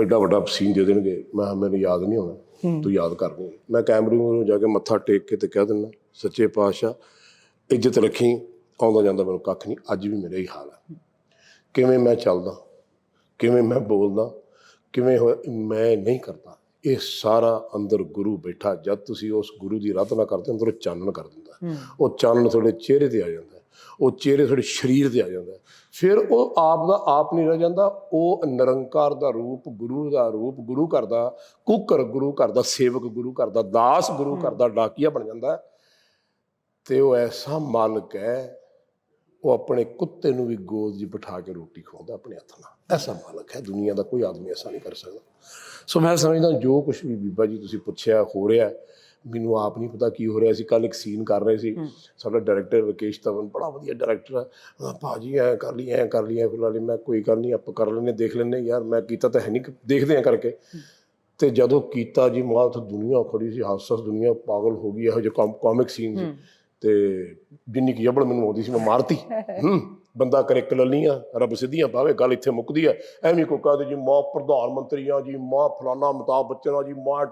ਐਡਾ ਵੱਡਾ ਸੀਨ ਦੇ ਦੇਣਗੇ। ਮੈਂ ਮੈਨੂੰ ਯਾਦ ਨਹੀਂ ਹੋਣਾ ਤੂੰ ਯਾਦ ਕਰ ਲਈ ਮੈਂ ਕੈਮਰੇ ਨੂੰ ਜਾ ਕੇ ਮੱਥਾ ਟੇਕ ਕੇ ਤੇ ਕਹਿ ਦਿੰਦਾ ਸੱਚੇ ਪਾਤਸ਼ਾਹ ਇੱਜ਼ਤ ਰੱਖੀ ਆਉਂਦਾ ਜਾਂਦਾ ਮੈਨੂੰ ਕੱਖ ਨਹੀਂ। ਅੱਜ ਵੀ ਮੇਰਾ ਹੀ ਹਾਲ ਹੈ। ਕਿਵੇਂ ਮੈਂ ਚੱਲਦਾ ਕਿਵੇਂ ਮੈਂ ਬੋਲਦਾ ਕਿਵੇਂ ਹੋਇਆ? ਮੈਂ ਨਹੀਂ ਕਰਦਾ। ਇਹ ਸਾਰਾ ਅੰਦਰ ਗੁਰੂ ਬੈਠਾ। ਜਦ ਤੁਸੀਂ ਉਸ ਗੁਰੂ ਦੀ ਆਰਾਧਨਾ ਕਰਦੇ ਹੋ, ਅੰਦਰੋਂ ਚਾਨਣ ਕਰ ਦਿੰਦਾ ਉਹ ਚਾਨਣ ਤੁਹਾਡੇ ਚਿਹਰੇ ਤੇ ਆ ਜਾਂਦਾ। ਉਹ ਚਿਹਰੇ ਤੁਹਾਡੇ ਸਰੀਰ ਤੇ ਆ ਜਾਂਦਾ। ਫਿਰ ਉਹ ਆਪ ਦਾ ਆਪ ਨਹੀਂ ਰਹਿ ਜਾਂਦਾ। ਉਹ ਨਿਰੰਕਾਰ ਦਾ ਰੂਪ ਗੁਰੂ ਦਾ ਰੂਪ ਗੁਰੂ ਘਰ ਦਾ ਕੁੱਕਰ ਗੁਰੂ ਘਰ ਦਾ ਸੇਵਕ ਗੁਰੂ ਘਰ ਦਾ ਦਾਸ ਗੁਰੂ ਘਰ ਦਾ ਡਾਕੀਆ ਬਣ ਜਾਂਦਾ। ਤੇ ਉਹ ਐਸਾ ਮਾਲਕ ਹੈ ਉਹ ਆਪਣੇ ਕੁੱਤੇ ਨੂੰ ਵੀ ਗੋਦ 'ਚ ਬਿਠਾ ਕੇ ਰੋਟੀ ਖਵਾਉਂਦਾ ਆਪਣੇ ਹੱਥ ਨਾਲ। ਐਸਾ ਮਾਲਕ ਹੈ ਦੁਨੀਆ ਦਾ ਕੋਈ ਆਦਮੀ ਐਸਾ ਨਹੀਂ ਕਰ ਸਕਦਾ। ਸੋ ਮੈਂ ਸਮਝਦਾ ਜੋ ਕੁਝ ਵੀ ਬੀਬਾ ਜੀ ਤੁਸੀਂ ਪੁੱਛਿਆ ਹੋ ਰਿਹਾ ਮੈਨੂੰ ਆਪ ਨਹੀਂ ਪਤਾ ਕੀ ਹੋ ਰਿਹਾ। ਸੀ ਕੱਲ ਇੱਕ ਸੀਨ ਕਰ ਰਹੇ ਸੀ। ਸਾਡਾ ਡਾਇਰੈਕਟਰ ਵਿਕੇਸ਼ ਤਵਨ ਬੜਾ ਵਧੀਆ ਡਾਇਰੈਕਟਰ ਹਾਂ, ਭਾਜੀ ਐ ਕਰ ਲਈ ਐ ਕਰ ਲਈ ਐ ਫਿਲਹਾਲ ਮੈਂ ਕੋਈ ਗੱਲ ਨਹੀਂ ਆਪਾਂ ਕਰ ਲੈਨੇ ਦੇਖ ਲੈਨੇ ਯਾਰ ਮੈਂ ਕੀਤਾ ਤਾਂ ਹੈ ਨਹੀਂ ਦੇਖਦੇ ਆ ਕਰਕੇ। ਤੇ ਜਦੋਂ ਕੀਤਾ ਜੀ ਮਾਂ ਉੱਥੇ ਦੁਨੀਆ ਖੜੀ ਸੀ ਹਾਸਸ ਦੁਨੀਆ ਪਾਗਲ ਹੋ ਗਈ ਇਹੋ ਜਿਹੇ ਕਾਮਿਕ ਸੀਨ ਸੀ। ਤੇ ਜਿੰਨੀ ਕੀ ਜਬੜ ਮੈਨੂੰ ਆਉਂਦੀ ਸੀ ਮੈਂ ਮਾਰਤੀ। ਹੂੰ ਬੰਦਾ ਕਰੇ ਕਲਲੀਆਂ ਰੱਬ ਸਿੱਧੀਆਂ ਪਾਵੇ ਗੱਲ ਇੱਥੇ ਮੁੱਕਦੀ ਹੈ ਐਵੇਂ ਕੋ ਕਹਦੇ ਜੀ ਮਾਂ ਪ੍ਰਧਾਨ ਮੰਤਰੀ ਆ ਜੀ ਮਾਂ ਫਲਾਣਾ ਅਮਿਤਾਭ ਬੱਚਨ ਆ ਜੀ ਮਾਂ